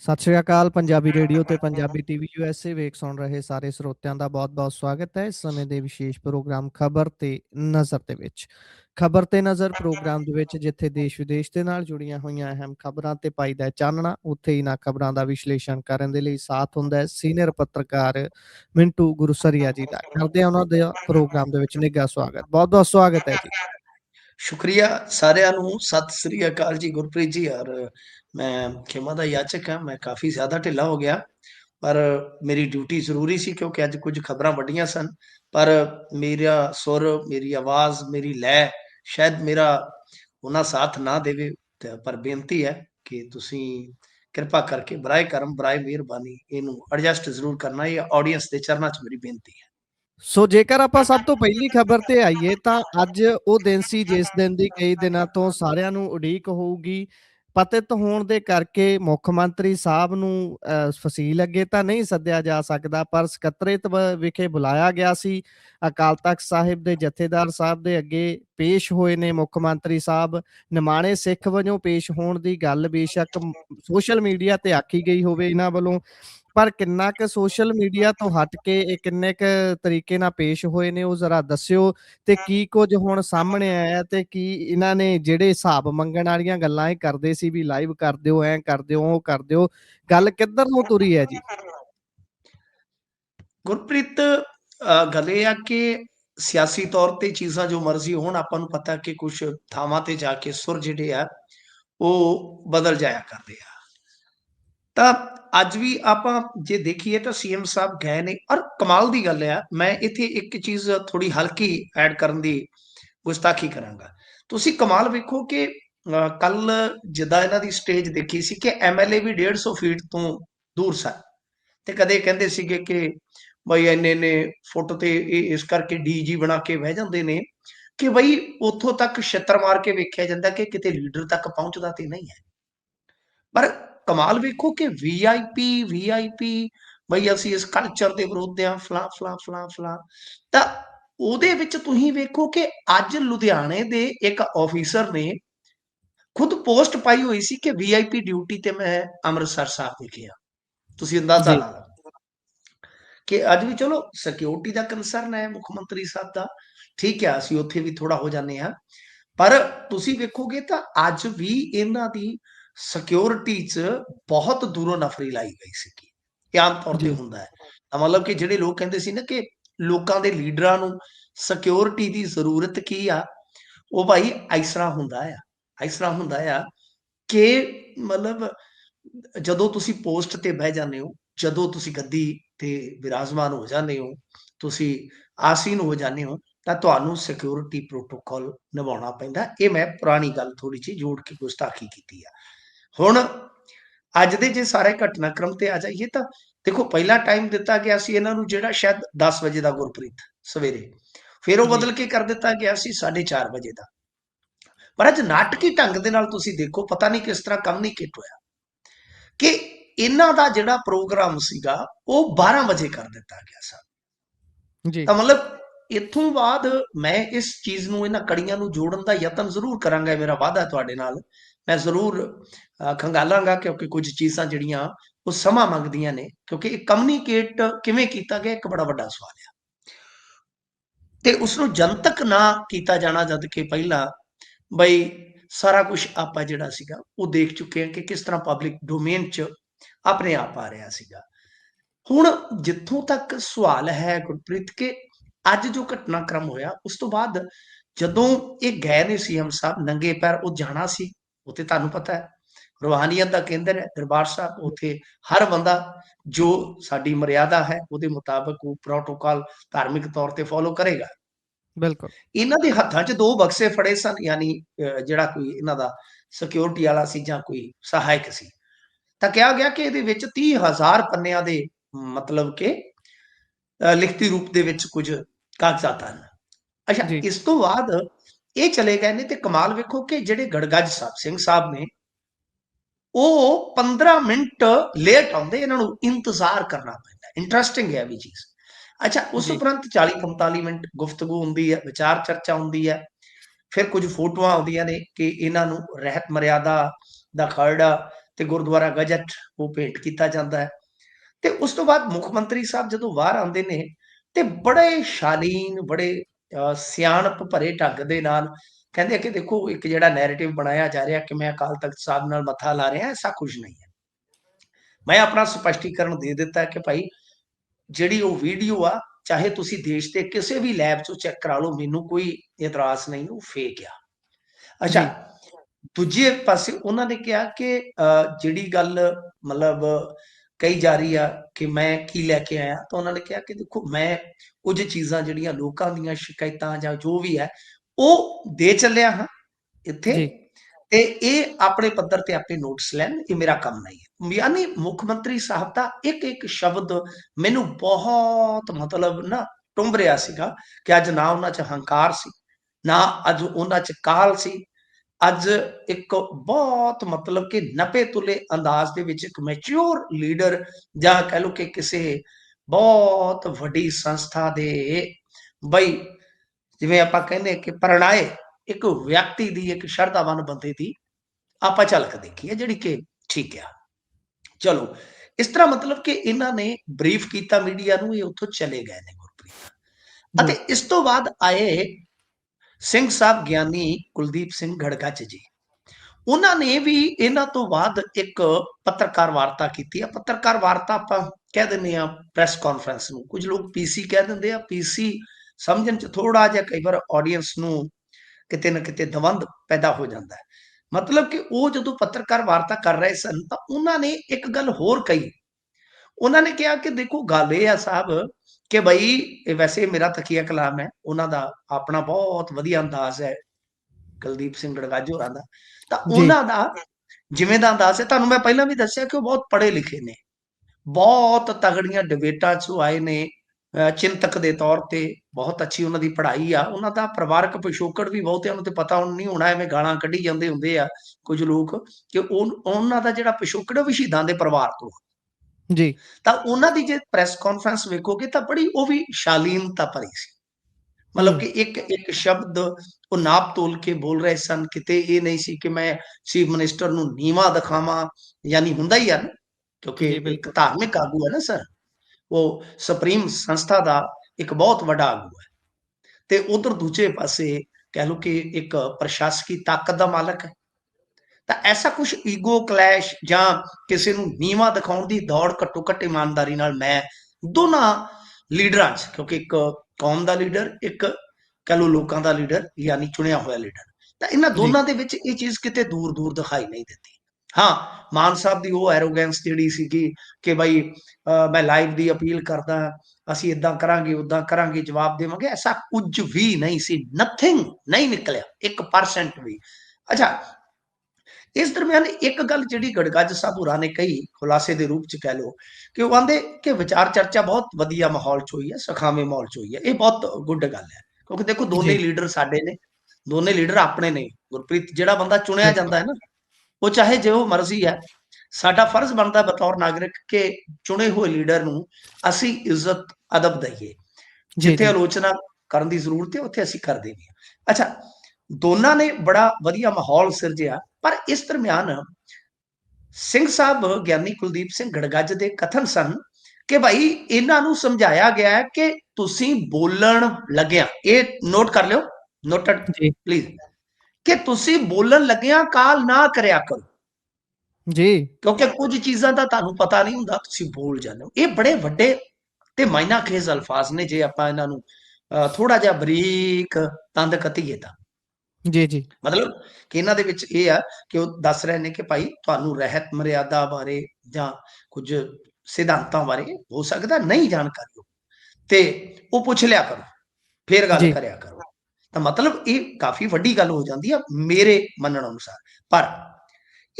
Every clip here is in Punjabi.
ਸਤਿ ਸ਼੍ਰੀ ਅਕਾਲ ਪੰਜਾਬੀ ਰੇਡੀਓ ਤੇ ਪੰਜਾਬੀ ਟੀਵੀ ਯੂਐਸਏ ਵੇਖ ਸੁਣ ਰਹੇ ਸਾਰੇ ਸਰੋਤਿਆਂ ਦਾ ਬਹੁਤ-ਬਹੁਤ ਸਵਾਗਤ ਹੈ। ਇਸ ਸਮੇਂ ਦੇ ਵਿਸ਼ੇਸ਼ ਪ੍ਰੋਗਰਾਮ ਖਬਰ ਤੇ ਨਜ਼ਰ ਦੇ ਵਿੱਚ। ਖਬਰ ਤੇ ਨਜ਼ਰ ਪ੍ਰੋਗਰਾਮ ਦੇ ਵਿੱਚ ਜਿੱਥੇ ਦੇਸ਼ ਵਿਦੇਸ਼ ਦੇ ਨਾਲ ਜੁੜੀਆਂ ਹੋਈਆਂ ਅਹਿਮ ਖਬਰਾਂ ਤੇ ਪਾਈਦਾ ਚਾਨਣਾ ਉੱਥੇ ਹੀ ਨਾ ਖਬਰਾਂ ਦਾ ਵਿਸ਼ਲੇਸ਼ਣ ਕਰਨ ਦੇ ਲਈ ਸਾਥ ਹੁੰਦਾ ਹੈ ਸੀਨੀਅਰ ਪੱਤਰਕਾਰ ਮਿੰਟੂ ਗੁਰਸਰੀਆ ਜੀ ਦਾ। ਕਰਦੇ ਹਾਂ ਉਹਨਾਂ ਦੇ ਪ੍ਰੋਗਰਾਮ ਦੇ ਵਿੱਚ ਨਿੱਘਾ ਸਵਾਗਤ। ਬਹੁਤ-ਬਹੁਤ ਸਵਾਗਤ ਹੈ ਜੀ। ਸ਼ੁਕਰੀਆ ਸਾਰਿਆਂ ਨੂੰ। ਸਤਿ ਸ੍ਰੀ ਅਕਾਲ ਜੀ ਗੁਰਪ੍ਰੀਤ ਜੀ ਔਰ ਮੈਂ ਖਿਮਾ ਦਾ ਯਾਚਕ ਹਾਂ ਮੈਂ ਕਾਫੀ ਜ਼ਿਆਦਾ ਢਿੱਲਾ ਹੋ ਗਿਆ ਪਰ ਮੇਰੀ ਡਿਊਟੀ ਜ਼ਰੂਰੀ ਸੀ ਕਿਉਂਕਿ ਅੱਜ ਕੁਝ ਖਬਰਾਂ ਵੱਡੀਆਂ ਸਨ ਪਰ ਮੇਰਾ ਸੁਰ ਮੇਰੀ ਆਵਾਜ਼ ਮੇਰੀ ਲੈ ਸ਼ਾਇਦ ਮੇਰਾ ਉਹਨਾਂ ਸਾਥ ਨਾ ਦੇਵੇ ਪਰ ਬੇਨਤੀ ਹੈ ਕਿ ਤੁਸੀਂ ਕਿਰਪਾ ਕਰਕੇ ਬਰਾਏ ਕਰਮ ਬਰਾਏ ਮਿਹਰਬਾਨੀ ਇਹਨੂੰ ਐਡਜਸਟ ਜ਼ਰੂਰ ਕਰਨਾ ਇਹ ਆਡੀਅנס ਦੇ ਚਰਨਾਂ 'ਚ ਮੇਰੀ ਬੇਨਤੀ ਹੈ ਸੋ ਜੇਕਰ ਆਪਾਂ ਸਭ ਤੋਂ ਪਹਿਲੀ ਖਬਰ ਤੇ ਆਈਏ ਤਾਂ ਅੱਜ ਉਹ ਦਿਨ ਸੀ ਜਿਸ ਦਿਨ ਦੀ ਕਈ ਦਿਨਾਂ ਤੋਂ ਸਾਰਿਆਂ ਨੂੰ ਉਡੀਕ ਹੋਊਗੀ ਪਤਿਤ ਹੋਣ ਦੇ ਕਰਕੇ ਮੁੱਖ ਮੰਤਰੀ ਸਾਹਿਬ ਨੂੰ ਫਸੀਲ ਅੱਗੇ ਤਾਂ ਨਹੀਂ ਸੱਦਿਆ ਜਾ ਸਕਦਾ, ਪਰ ਸਕੱਤਰੇਤ ਵਿਖੇ ਬੁਲਾਇਆ ਗਿਆ ਸੀ। ਅਕਾਲ ਤਖਤ ਸਾਹਿਬ ਦੇ ਜਥੇਦਾਰ ਸਾਹਿਬ ਦੇ ਅੱਗੇ ਪੇਸ਼ ਹੋਏ ਨੇ ਮੁੱਖ ਮੰਤਰੀ ਸਾਹਿਬ। ਨਿਮਾਣੇ ਸਿੱਖ ਵਜੋਂ ਪੇਸ਼ ਹੋਣ ਦੀ ਗੱਲ ਬੇਸ਼ੱਕ ਸੋਸ਼ਲ ਮੀਡੀਆ ਤੇ ਆਖੀ ਗਈ ਹੋਵੇ ਇਹਨਾਂ ਵੱਲੋਂ। ਪਰ ਕਿੰਨਾ ਕੁ ਸੋਸ਼ਲ ਮੀਡੀਆ ਤੋਂ ਹਟ ਕੇ ਇਹ ਕਿੰਨੇ ਕੁ ਤਰੀਕੇ ਨਾਲ ਪੇਸ਼ ਹੋਏ ਨੇ, ਉਹ ਜ਼ਰਾ ਦੱਸਿਓ ਤੇ ਕੀ ਕੁਝ ਹੁਣ ਸਾਹਮਣੇ ਆਇਆ ਤੇ ਕੀ ਇਹਨਾਂ ਨੇ ਜਿਹੜੇ ਹਿਸਾਬ ਮੰਗਣ ਵਾਲੀਆਂ ਗੱਲਾਂ ਇਹ ਕਰਦੇ ਸੀ ਵੀ ਲਾਈਵ ਕਰ ਦਿਓ, ਐ ਕਰ ਦਿਓ, ਉਹ ਕਰ ਦਿਓ, ਗੱਲ ਕਿੱਧਰ ਨੂੰ ਤੁਰੀ ਹੈ ਜੀ? ਗੁਰਪ੍ਰੀਤ ਗੱਲ ਇਹ ਆ ਕਿ ਸਿਆਸੀ ਤੌਰ ਤੇ ਚੀਜ਼ਾਂ ਜੋ ਮਰਜ਼ੀ ਹੋਣ, ਆਪਾਂ ਨੂੰ ਪਤਾ ਕਿ ਕੁਝ ਥਾਵਾਂ ਤੇ ਜਾ ਕੇ ਸੁਰ ਜਿਹੜੇ ਆ, ਉਹ ਬਦਲ ਜਾਇਆ ਕਰਦੇ ਆ। ਤਾਂ ਅੱਜ ਵੀ ਆਪਾਂ ਜੇ ਦੇਖੀਏ ਤਾਂ ਸੀਐਮ ਸਾਹਿਬ ਗਏ ਨੇ ਔਰ ਕਮਾਲ ਦੀ ਗੱਲ ਹੈ, ਮੈਂ ਇੱਥੇ ਇੱਕ ਚੀਜ਼ ਥੋੜੀ ਹਲਕੀ ਐਡ ਕਰਨ ਦੀ ਗੁਸਤਾਖੀ ਕਰਾਂਗਾ। ਤੁਸੀਂ ਕਮਾਲ ਵੇਖੋ ਕਿ ਕੱਲ ਜਿੱਦਾਂ ਇਹਨਾਂ ਦੀ ਸਟੇਜ ਦੇਖੀ ਸੀ ਕਿ ਐਮਐਲਏ ਵੀ 150 ਫੀਟ ਤੋਂ ਦੂਰ ਸਨ। ਤੇ ਕਦੇ ਕਹਿੰਦੇ ਸੀਗੇ ਕਿ ਬਈ ਇੰਨੇ ਨੇ ਫੁੱਟ ਤੇ ਇਹ ਇਸ ਕਰਕੇ ਡੀਜੀ ਬਣਾ ਕੇ ਬਹਿ ਜਾਂਦੇ ਨੇ ਕਿ ਬਈ ਉੱਥੋਂ ਤੱਕ ਛੱਤਰ ਮਾਰ ਕੇ ਵੇਖਿਆ ਜਾਂਦਾ ਕਿ ਕਿਤੇ ਲੀਡਰ ਤੱਕ ਪਹੁੰਚਦਾ ਤੇ ਨਹੀਂ ਹੈ। ਪਰ ਕਮਾਲ ਵੇਖੋ ਕਿ ਵੀਆਈਪੀ ਵੀਆਈਪੀ ਬਈ ਅਸੀਂ ਇਸ ਕਲਚਰ ਦੇ ਵਿਰੁੱਧ ਆ ਫਲਾ ਫਲਾ ਫਲਾ ਫਲਾ ਤਾਂ ਉਹਦੇ ਵਿੱਚ ਤੁਸੀਂ ਵੇਖੋ ਕਿ ਅੱਜ ਲੁਧਿਆਣੇ ਦੇ ਇੱਕ ਆਫੀਸਰ ਨੇ ਖੁਦ ਪੋਸਟ ਪਾਈ ਹੋਈ ਸੀ ਕਿ ਵੀਆਈਪੀ ਡਿਊਟੀ ਤੇ ਮੈਂ ਅੰਮ੍ਰਿਤਸਰ ਸਾਹਿਬ ਵਿਖੇ ਆ ਤੁਸੀਂ ਅੰਦਾਜ਼ਾ ਲਾ ਲਓ ਕਿ ਅੱਜ ਵੀ ਚਲੋ ਸਿਕਿਉਰਿਟੀ ਦਾ ਕੰਸਰਨ ਹੈ ਮੁੱਖ ਮੰਤਰੀ ਸਾਹਿਬ ਦਾ। ਠੀਕ ਹੈ ਅਸੀਂ ਉੱਥੇ ਵੀ ਥੋੜਾ ਹੋ ਜਾਂਦੇ ਆ ਪਰ ਤੁਸੀਂ ਵੇਖੋਗੇ ਤਾਂ ਅੱਜ ਵੀ ਇਹਨਾਂ ਦੀ ਸਿਕਿਉਰਿਟੀ 'ਚ ਬਹੁਤ ਦੂਰੋਂ ਨਫਰੀ ਲਾਈ ਗਈ ਸੀ ਇਹ ਆਮ ਤੌਰ ਤੇ ਹੁੰਦਾ ਹੈ। ਤਾਂ ਮਤਲਬ ਕਿ ਜਿਹੜੇ ਲੋਕ ਕਹਿੰਦੇ ਸੀ ਨਾ ਕਿ ਲੋਕਾਂ ਦੇ ਲੀਡਰਾਂ ਨੂੰ ਸਿਕਿਉਰਿਟੀ ਦੀ ਜ਼ਰੂਰਤ ਕੀ ਆ ਉਹ ਭਾਈ ਐਸਰਾ ਹੁੰਦਾ ਆ ਐਸਰਾ ਹੁੰਦਾ ਆ ਕਿ ਮਤਲਬ ਜਦੋਂ ਤੁਸੀਂ ਪੋਸਟ ਤੇ ਬਹਿ ਜਾਂਦੇ ਹੋ ਜਦੋਂ ਤੁਸੀਂ ਗੱਦੀ ਤੇ ਵਿਰਾਜਮਾਨ ਹੋ ਜਾਂਦੇ ਹੋ ਤੁਸੀਂ ਆਸੀਨ ਹੋ ਜਾਂਦੇ ਹੋ ਤਾਂ ਤੁਹਾਨੂੰ ਸਿਕਿਉਰਿਟੀ ਪ੍ਰੋਟੋਕਾਲ ਨਿਭਾਉਣਾ ਪੈਂਦਾ। ਇਹ ਮੈਂ ਪੁਰਾਣੀ ਗੱਲ ਥੋੜੀ ਜਿਹੀ ਜੋੜ ਕੇ ਗੁਸਤਾਖੀ ਕੀਤੀ ਆ। ਹੁਣ ਅੱਜ ਦੇ ਜੇ ਸਾਰੇ ਘਟਨਾਕ੍ਰਮ ਤੇ ਆ ਜਾਈਏ ਤਾਂ ਦੇਖੋ ਪਹਿਲਾ ਟਾਈਮ ਦਿੱਤਾ ਗਿਆ ਸੀ ਇਹਨਾਂ ਨੂੰ ਜਿਹੜਾ ਸ਼ਾਇਦ 10 ਵਜੇ ਦਾ ਗੁਰਪ੍ਰੀਤ ਸਵੇਰੇ। ਫਿਰ ਉਹ ਬਦਲ ਕੇ ਕਰ ਦਿੱਤਾ ਗਿਆ ਸੀ 4:30 ਵਜੇ ਦਾ। ਪਰ ਅੱਜ ਨਾਟਕੀ ਢੰਗ ਦੇ ਨਾਲ ਤੁਸੀਂ ਦੇਖੋ ਪਤਾ ਨਹੀਂ ਕਿਸ ਤਰ੍ਹਾਂ ਕਮਿਊਨੀਕੇਟ ਹੋਇਆ। ਕਿ ਇਹਨਾਂ ਦਾ ਜਿਹੜਾ ਪ੍ਰੋਗਰਾਮ ਸੀਗਾ ਉਹ 12 ਵਜੇ ਕਰ ਦਿੱਤਾ ਗਿਆ ਸੀ। ਜੀ। ਤਾਂ ਮਤਲਬ ਇਥੋਂ ਬਾਅਦ ਮੈਂ ਇਸ ਚੀਜ਼ ਨੂੰ ਇਹਨਾਂ ਕੜੀਆਂ ਨੂੰ ਜੋੜਨ ਦਾ ਯਤਨ ਜ਼ਰੂਰ ਕਰਾਂਗਾ ਮੇਰਾ ਵਾਅਦਾ ਤੁਹਾਡੇ ਨਾਲ। ਮੈਂ ਜ਼ਰੂਰ ਖੰਗਾਲਾਂਗਾ ਕਿਉਂਕਿ ਕੁਝ ਚੀਜ਼ਾਂ ਜਿਹੜੀਆਂ ਉਹ ਸਮਾਂ ਮੰਗਦੀਆਂ ਨੇ, ਕਿਉਂਕਿ ਇਹ ਕਮਿਊਨੀਕੇਟ ਕਿਵੇਂ ਕੀਤਾ ਗਿਆ, ਇੱਕ ਬੜਾ ਵੱਡਾ ਸਵਾਲ ਹੈ ਤੇ ਉਸ ਨੂੰ ਜਨਤਕ ਨਾ ਕੀਤਾ ਜਾਣਾ ਜਦ ਕਿ ਪਹਿਲਾਂ ਬਈ ਸਾਰਾ ਕੁਝ ਆਪਾਂ ਜਿਹੜਾ ਸੀਗਾ ਉਹ ਦੇਖ ਚੁੱਕੇ ਹਾਂ ਕਿ ਕਿਸ ਤਰ੍ਹਾਂ ਪਬਲਿਕ ਡੋਮੇਨ 'ਚ ਆਪਣੇ ਆਪ ਆ ਰਿਹਾ ਸੀਗਾ। ਹੁਣ ਜਿੱਥੋਂ ਤੱਕ ਸਵਾਲ ਹੈ ਗੁਰਪ੍ਰੀਤ ਕਿ ਅੱਜ ਜੋ ਘਟਨਾਕ੍ਰਮ ਹੋਇਆ, ਉਸ ਤੋਂ ਬਾਅਦ ਜਦੋਂ ਇਹ ਗਏ ਨੇ ਸੀਐਮ ਸਾਹਿਬ ਨੰਗੇ ਪੈਰ, ਉਹ ਜਾਣਾ ਸੀ, ਉਹ ਉਤੇ ਤੁਹਾਨੂੰ ਪਤਾ ਹੈ। ਰੂਹਾਨੀਅਤ ਦਾ ਕੇਂਦਰ ਹੈ ਦਰਬਾਰ ਸਾਹਿਬ ਉਥੇ ਹਰ ਬੰਦਾ ਜੋ ਸਾਡੀ ਮਰਿਆਦਾ ਹੈ ਉਹਦੇ ਮੁਤਾਬਕ ਉਹ ਪ੍ਰੋਟੋਕਾਲ ਧਾਰਮਿਕ ਤੌਰ ਤੇ ਫੋਲੋ ਕਰੇਗਾ। ਬਿਲਕੁਲ। ਇਹਨਾਂ ਦੇ ਹੱਥਾਂ 'ਚ ਦੋ ਬਕਸੇ ਫੜੇ ਸਨ ਯਾਨੀ ਜਿਹੜਾ ਕੋਈ ਇਹਨਾਂ ਦਾ ਸਿਕਿਉਰਿਟੀ ਵਾਲਾ ਸੀ ਜਾਂ ਕੋਈ ਸਹਾਇਕ ਸੀ। ਤਾਂ ਕਿਹਾ ਗਿਆ ਕਿ ਇਹਦੇ ਵਿੱਚ 30000 ਪੰਨਿਆਂ ਦੇ ਮਤਲਬ ਕਿ ਲਿਖਤੀ ਰੂਪ ਦੇ ਵਿੱਚ ਕੁਝ ਕਾਗਜ਼ਾਤ ਹਨ। ਅੱਛਾ ਇਸ ਤੋਂ ਬਾਅਦ ਇਹ ਚਲੇ ਗਏ ਨੇ ਤੇ ਕਮਾਲ ਵੇਖੋ ਕਿ ਜਿਹੜੇ ਗੜਗੱਜ ਸਾਹਿਬ ਸਿੰਘ ਸਾਹਿਬ ਨੇ ਉਹ 15 ਮਿੰਟ ਲੇਟ ਆਉਂਦੇ ਇਹਨਾਂ ਨੂੰ ਇੰਤਜ਼ਾਰ ਕਰਨਾ ਪੈਂਦਾ। ਇੰਟਰਸਟਿੰਗ ਹੈ ਵੀ ਚੀਜ਼। ਅੱਛਾ ਉਸ ਉਪਰੰਤ 40 45 ਮਿੰਟ ਗੁਫ਼ਤਗੂ ਹੁੰਦੀ ਹੈ ਵਿਚਾਰ ਚਰਚਾ ਹੁੰਦੀ ਹੈ। ਫਿਰ ਕੁਝ ਫੋਟੋਆਂ ਆਉਂਦੀਆਂ ਨੇ ਕਿ ਇਹਨਾਂ ਨੂੰ ਰਹਿਤ ਮਰਿਆਦਾ ਦਾ ਖਰੜਾ ਤੇ ਗੁਰਦੁਆਰਾ ਗਜਟ ਉਹ ਭੇਂਟ ਕੀਤਾ ਜਾਂਦਾ ਹੈ। ਤੇ ਉਸ ਤੋਂ ਬਾਅਦ ਮੁੱਖ ਮੰਤਰੀ ਸਾਹਿਬ ਜਦੋਂ ਬਾਹਰ ਆਉਂਦੇ ਨੇ ਤੇ ਬੜੇ ਸ਼ਾਲੀਨ ਬੜੇ ਸਿਆਣਪ ਭਰੇ ਢੰਗ ਦੇ ਨਾਲ ਕਹਿੰਦੇ ਕਿ ਦੇਖੋ ਇੱਕ ਜਿਹੜਾ ਨੈਰੇਟਿਵ ਬਣਾਇਆ ਜਾ ਰਿਹਾ ਕਿ ਮੈਂ ਅਕਾਲ ਤਖਤ ਸਾਹਿਬ ਨਾਲ ਮੱਥਾ ਲਾ ਰਿਹਾ ਐਸਾ ਕੁਝ ਨਹੀਂ ਹੈ। ਮੈਂ ਆਪਣਾ ਸਪਸ਼ਟੀਕਰਨ ਦੇ ਦਿੱਤਾ ਕਿ ਭਾਈ ਜਿਹੜੀ ਉਹ ਵੀਡੀਓ ਆ ਚਾਹੇ ਤੁਸੀਂ ਦੇਸ਼ ਦੇ ਕਿਸੇ ਵੀ ਲੈਬ ਚੋਂ ਚੈੱਕ ਕਰਾ ਲਓ ਮੈਨੂੰ ਕੋਈ ਇਤਰਾਜ਼ ਨਹੀਂ ਉਹ ਫੇਕ ਆ। ਅੱਛਾ ਦੂਜੇ ਪਾਸੇ ਉਹਨਾਂ ਨੇ ਕਿਹਾ ਕਿ ਜਿਹੜੀ ਗੱਲ ਮਤਲਬ ਕਹੀ ਜਾ ਰਹੀ ਆ ਕਿ ਮੈਂ ਕੀ ਲੈ ਕੇ ਆਇਆ ਤਾਂ ਉਹਨਾਂ ਨੇ ਕਿਹਾ ਕਿ ਦੇਖੋ ਮੈਂ ਕੁਝ ਚੀਜ਼ਾਂ ਜਿਹੜੀਆਂ ਲੋਕਾਂ ਦੀਆਂ ਸ਼ਿਕਾਇਤਾਂ ਜਾਂ ਜੋ ਵੀ ਹੈ ਉਹ ਦੇ ਚੱਲਿਆ ਹਾਂ ਇੱਥੇ ਤੇ ਇਹ ਆਪਣੇ ਪੱਧਰ ਤੇ ਆਪੇ ਨੋਟਸ ਲੈਣ ਇਹ ਮੇਰਾ ਕੰਮ ਨਹੀਂ ਹੈ। ਯਾਨੀ ਮੁੱਖ ਮੰਤਰੀ ਸਾਹਿਬ ਦਾ ਇੱਕ ਇੱਕ ਸ਼ਬਦ ਮੈਨੂੰ ਬਹੁਤ ਮਤਲਬ ਨਾ ਟੁੰਬ ਰਿਹਾ ਸੀਗਾ ਕਿ ਅੱਜ ਨਾ ਉਹਨਾਂ 'ਚ ਹੰਕਾਰ ਸੀ ਨਾ ਅੱਜ ਉਹਨਾਂ 'ਚ ਕਾਲ ਸੀ। ਅੱਜ ਇੱਕ ਬਹੁਤ ਮਤਲਬ ਕਿ ਨਪੇ ਤੁਲੇ ਅੰਦਾਜ਼ ਦੇ ਵਿੱਚ ਇੱਕ ਮੈਚੁਰ ਲੀਡਰ ਜਾਂ ਕਹਿ ਲਓ ਕਿ ਕਿਸੇ ਬਹੁਤ ਵੱਡੀ ਸੰਸਥਾ ਦੇ ਬਈ ਜਿਵੇਂ ਆਪਾਂ ਕਹਿੰਦੇ ਕਿ ਪ੍ਰਣਾਏ ਇੱਕ ਵਿਅਕਤੀ ਦੀ ਇੱਕ ਸ਼ਰਧਾਵਾਨ ਬੰਦੇ ਦੀ ਆਪਾਂ ਝਲਕ ਦੇਖੀ ਹੈ ਜਿਹੜੀ ਕਿ ਠੀਕ ਆ। ਚਲੋ ਇਸ ਤਰ੍ਹਾਂ ਮਤਲਬ ਕਿ ਇਹਨਾਂ ਨੇ ਬਰੀਫ ਕੀਤਾ ਮੀਡੀਆ ਨੂੰ ਇਹ ਉੱਥੋਂ ਚਲੇ ਗਏ ਨੇ ਗੁਰਪ੍ਰੀਤ। ਅਤੇ ਇਸ ਤੋਂ ਬਾਅਦ ਆਏ ਸਿੰਘ ਸਾਹਿਬ ਗਿਆਨੀ ਕੁਲਦੀਪ ਸਿੰਘ ਗੜਗੱਜ ਜੀ ਉਹਨਾਂ ਨੇ ਵੀ ਇਹਨਾਂ ਤੋਂ ਬਾਅਦ ਇੱਕ ਪੱਤਰਕਾਰ ਵਾਰਤਾ ਕੀਤੀ ਆ। ਪੱਤਰਕਾਰ ਵਾਰਤਾ ਆਪਾਂ ਕਹਿ ਦਿੰਦੇ ਆ ਪ੍ਰੈਸ ਕਾਨਫਰੰਸ ਨੂੰ। ਕੁਝ ਲੋਕ ਪੀਸੀ ਕਹਿ ਦਿੰਦੇ ਆ। ਪੀਸੀ ਸਮਝਣ ਚ ਥੋੜਾ ਜਿਹਾ ਕਈ ਵਾਰ ਆਡੀਅנס ਨੂੰ ਕਿਤੇ ਨਾ ਕਿਤੇ ਦਵੰਦ ਪੈਦਾ ਹੋ ਜਾਂਦਾ ਹੈ। ਮਤਲਬ ਕਿ ਉਹ ਜਦੋਂ ਪੱਤਰਕਾਰ ਵਾਰਤਾ ਕਰ ਰਹੇ ਸਨ ਤਾਂ ਉਹਨਾਂ ਨੇ ਇੱਕ ਗੱਲ ਹੋਰ ਕਹੀ। ਉਹਨਾਂ ਨੇ ਕਿਹਾ ਕਿ ਦੇਖੋ ਗੱਲ ਇਹ ਆ ਸਾਹਿਬ ਕਿ ਬਈ ਇਹ ਵੈਸੇ ਮੇਰਾ ਤਕੀਆ ਕਲਾਮ ਹੈ ਉਹਨਾਂ ਦਾ ਆਪਣਾ ਬਹੁਤ ਵਧੀਆ ਅੰਦਾਜ਼ ਹੈ ਕੁਲਦੀਪ ਸਿੰਘ ਗੜਗਾਜ ਹੋਰਾਂ ਦਾ। ਤਾਂ। ਉਹਨਾਂ ਦਾ ਜਿਵੇਂ ਦਾ ਅੰਦਾਜ਼ ਹੈ ਤੁਹਾਨੂੰ ਮੈਂ ਪਹਿਲਾਂ ਵੀ ਦੱਸਿਆ ਕਿ ਉਹ ਬਹੁਤ ਪੜ੍ਹੇ ਲਿਖੇ ਨੇ। ਬਹੁਤ ਤਗੜੀਆਂ ਡਿਬੇਟਾਂ 'ਚ ਆਏ ਨੇ। ਚਿੰਤਕ ਦੇ ਤੌਰ ਤੇ ਬਹੁਤ ਅੱਛੀ ਉਹਨਾਂ ਦੀ ਪੜ੍ਹਾਈ ਆ ਉਹਨਾਂ ਦਾ ਪਰਿਵਾਰਕ ਪਿਛੋਕੜ ਵੀ ਬਹੁਤਿਆਂ ਨੂੰ ਤੇ ਪਤਾ ਹੁਣ ਨਹੀਂ ਹੋਣਾ ਐਵੇਂ ਗਾਲਾਂ ਕੱਢੀ ਜਾਂਦੇ ਹੁੰਦੇ ਆ ਕੁਝ ਲੋਕ ਕਿ ਉਹ ਉਹਨਾਂ ਦਾ ਜਿਹੜਾ ਪਿਛੋਕੜ ਉਹ ਵੀ ਸ਼ਹੀਦਾਂ ਦੇ ਪਰਿਵਾਰ ਤੋਂ। ਜੀ ਤਾਂ ਉਹਨਾਂ ਦੀ ਜੇ ਪ੍ਰੈਸ ਕਾਨਫਰੰਸ ਵੇਖੋਗੇ ਤਾਂ ਬੜੀ ਉਹ ਵੀ ਸ਼ਾਲੀਨਤਾ ਭਰੀ ਸੀ ਮਤਲਬ। ਕਿ ਇੱਕ ਇੱਕ ਸ਼ਬਦ ਉਹ ਨਾਪ ਤੋਲ ਕੇ ਬੋਲ ਰਹੇ ਸਨ ਕਿਤੇ ਇਹ ਨਹੀਂ ਸੀ ਕਿ ਮੈਂ ਚੀਫ ਮਿਨਿਸਟਰ ਨੂੰ ਨੀਵਾ ਦਿਖਾਵਾਂ ਯਾਨੀ ਹੁੰਦਾ ਹੀ ਆ ਨਾ ਕਿਉਂਕਿ ਇੱਕ ਬਿਲਕੁਲ। ਧਾਰਮਿਕ ਆਗੂ ਹੈ ਨਾ ਸਰ ਉਹ ਸੁਪਰੀਮ ਸੰਸਥਾ ਦਾ ਇੱਕ ਬਹੁਤ ਵੱਡਾ ਆਗੂ ਹੈ। ਤੇ ਉਧਰ ਦੂਜੇ ਪਾਸੇ ਕਹਿ ਲਓ ਕਿ ਇੱਕ ਪ੍ਰਸ਼ਾਸਕੀ ਤਾਕਤ ਦਾ ਮਾਲਕ ਹੈ। ਤਾਂ ਐਸਾ ਕੁਝ ਈਗੋ ਕਲੈਸ਼ ਜਾਂ ਕਿਸੇ ਨੂੰ ਨੀਵਾ ਦਿਖਾਉਣ ਦੀ ਦੌੜ ਘੱਟੋ ਘੱਟ ਇਮਾਨਦਾਰੀ ਨਾਲ ਮੈਂ ਦੋਨਾਂ ਲੀਡਰਾਂ 'ਚ ਕਿਉਂਕਿ ਇੱਕ ਕੌਮ ਦਾ ਲੀਡਰ ਇੱਕ ਕਹ ਲਓ ਲੋਕਾਂ ਦਾ ਲੀਡਰ ਯਾਨੀ ਚੁਣਿਆ ਹੋਇਆ ਲੀਡਰ। ਤਾਂ ਇਹਨਾਂ ਦੋਨਾਂ ਦੇ ਵਿੱਚ ਇਹ ਚੀਜ਼ ਕਿਤੇ ਦੂਰ ਦੂਰ ਦਿਖਾਈ ਨਹੀਂ ਦਿੱਤੀ ਹਾਂ ਮਾਨ ਸਾਹਿਬ ਦੀ ਉਹ ਐਰੋਗੈਂਸ ਜਿਹੜੀ ਸੀਗੀ ਕਿ ਅਹ ਮੈਂ ਲਾਈਵ ਦੀ ਅਪੀਲ ਕਰਦਾ ਅਸੀਂ ਇਦਾਂ ਕਰਾਂਗੇ ਉਦਾਂ ਕਰਾਂਗੇ ਜਵਾਬ ਦੇਵਾਂਗੇ ਐਸਾ ਕੁਝ ਵੀ ਨਹੀਂ ਸੀ ਨਥਿੰਗ ਨਹੀਂ ਨਿਕਲਿਆ 1% ਵੀ ਅੱਛਾ ਇਸ ਦਰਮਿਆਨ ਇੱਕ ਗੱਲ ਜਿਹੜੀ ਗੜਗੱਜ ਸਾਹਿਬ ਹੋਰਾਂ ਨੇ ਕਹੀ ਖੁਲਾਸੇ ਦੇ ਰੂਪ ਚ ਕਹਿ ਲਓ ਕਿ ਉਹ ਕਹਿੰਦੇ ਕਿ ਵਿਚਾਰ ਚਰਚਾ ਬਹੁਤ ਵਧੀਆ ਮਾਹੌਲ ਚ ਹੋਈ ਹੈ ਸਖਾਵੇਂ ਮਾਹੌਲ ਚ ਹੋਈ ਹੈ ਇਹ ਬਹੁਤ ਗੁੱਡ ਗੱਲ ਹੈ ਕਿਉਂਕਿ ਦੇਖੋ ਦੋਨੇ। ਲੀਡਰ ਸਾਡੇ ਨੇ ਦੋਨੇ ਲੀਡਰ ਆਪਣੇ ਨੇ ਗੁਰਪ੍ਰੀਤ ਜਿਹੜਾ ਬੰਦਾ ਚੁਣਿਆ। ਜਾਂਦਾ ਹੈ ਨਾ ਉਹ ਚਾਹੇ ਜੋ ਮਰਜ਼ੀ ਹੈ ਸਾਡਾ ਫਰਜ਼ ਬਣਦਾ ਬਤੌਰ ਨਾਗਰਿਕ ਕਿ ਚੁਣੇ ਹੋਏ ਲੀਡਰ ਨੂੰ ਅਸੀਂ ਇੱਜ਼ਤ ਅਦਬ ਦਈਏ। ਜਿੱਥੇ ਆਲੋਚਨਾ ਕਰਨ ਦੀ ਜ਼ਰੂਰਤ ਹੈ ਉੱਥੇ ਅਸੀਂ ਕਰਦੇ ਵੀ ਹਾਂ। ਅੱਛਾ ਦੋਨਾਂ ਨੇ ਬੜਾ ਵਧੀਆ ਮਾਹੌਲ ਸਿਰਜਿਆ ਪਰ ਇਸ ਦਰਮਿਆਨ ਸਿੰਘ ਸਾਹਿਬ ਗਿਆਨੀ ਕੁਲਦੀਪ ਸਿੰਘ ਗੜਗੱਜ ਦੇ ਕਥਨ ਸਨ ਕਿ ਭਾਈ ਇਹਨਾਂ ਨੂੰ ਸਮਝਾਇਆ ਗਿਆ ਹੈ ਕਿ ਤੁਸੀਂ ਬੋਲਣ ਲੱਗਿਆ। ਇਹ ਨੋਟ ਕਰ ਲਿਓ। ਨੋਟਡ ਜੀ। ਪਲੀਜ਼ ਕਿ ਤੁਸੀਂ ਬੋਲਣ ਲੱਗਿਆ ਕਾਲ ਨਾ ਕਰਿਆ ਕਰੋ। ਜੀ। ਕਿਉਂਕਿ ਕੁਝ ਚੀਜ਼ਾਂ ਦਾ ਤੁਹਾਨੂੰ ਪਤਾ ਨਹੀਂ ਹੁੰਦਾ ਤੁਸੀਂ ਬੋਲ ਜਾਂਦੇ ਹੋ। ਇਹ ਬੜੇ ਵੱਡੇ ਤੇ ਮਾਇਨਾ ਖੇਜ਼ ਅਲਫਾਜ਼ ਨੇ ਜੇ ਆਪਾਂ ਇਹਨਾਂ ਨੂੰ ਥੋੜਾ ਜਿਹਾ ਬਰੀਕ ਤੰਦ ਕਤੀਏ ਤਾਂ। ਜੀ ਜੀ। ਮਤਲਬ ਕਿ ਇਹਨਾਂ ਦੇ ਵਿੱਚ ਇਹ ਆ ਕਿ ਉਹ ਦੱਸ ਰਹੇ ਨੇ ਕਿ ਭਾਈ ਤੁਹਾਨੂੰ ਰਹਿਤ ਮਰਿਆਦਾ ਬਾਰੇ ਜਾਂ ਕੁਝ ਸਿਧਾਂਤਾਂ ਬਾਰੇ ਹੋ ਸਕਦਾ ਨਹੀਂ ਜਾਣਕਾਰੀ ਹੋ ਤੇ ਉਹ ਪੁੱਛ ਲਿਆ ਕਰੋ ਫੇਰ ਗੱਲ। ਕਰਿਆ ਕਰੋ। ਤਾਂ ਮਤਲਬ ਇਹ ਕਾਫੀ ਵੱਡੀ ਗੱਲ ਹੋ ਜਾਂਦੀ ਆ ਮੇਰੇ ਮੰਨਣ ਅਨੁਸਾਰ ਪਰ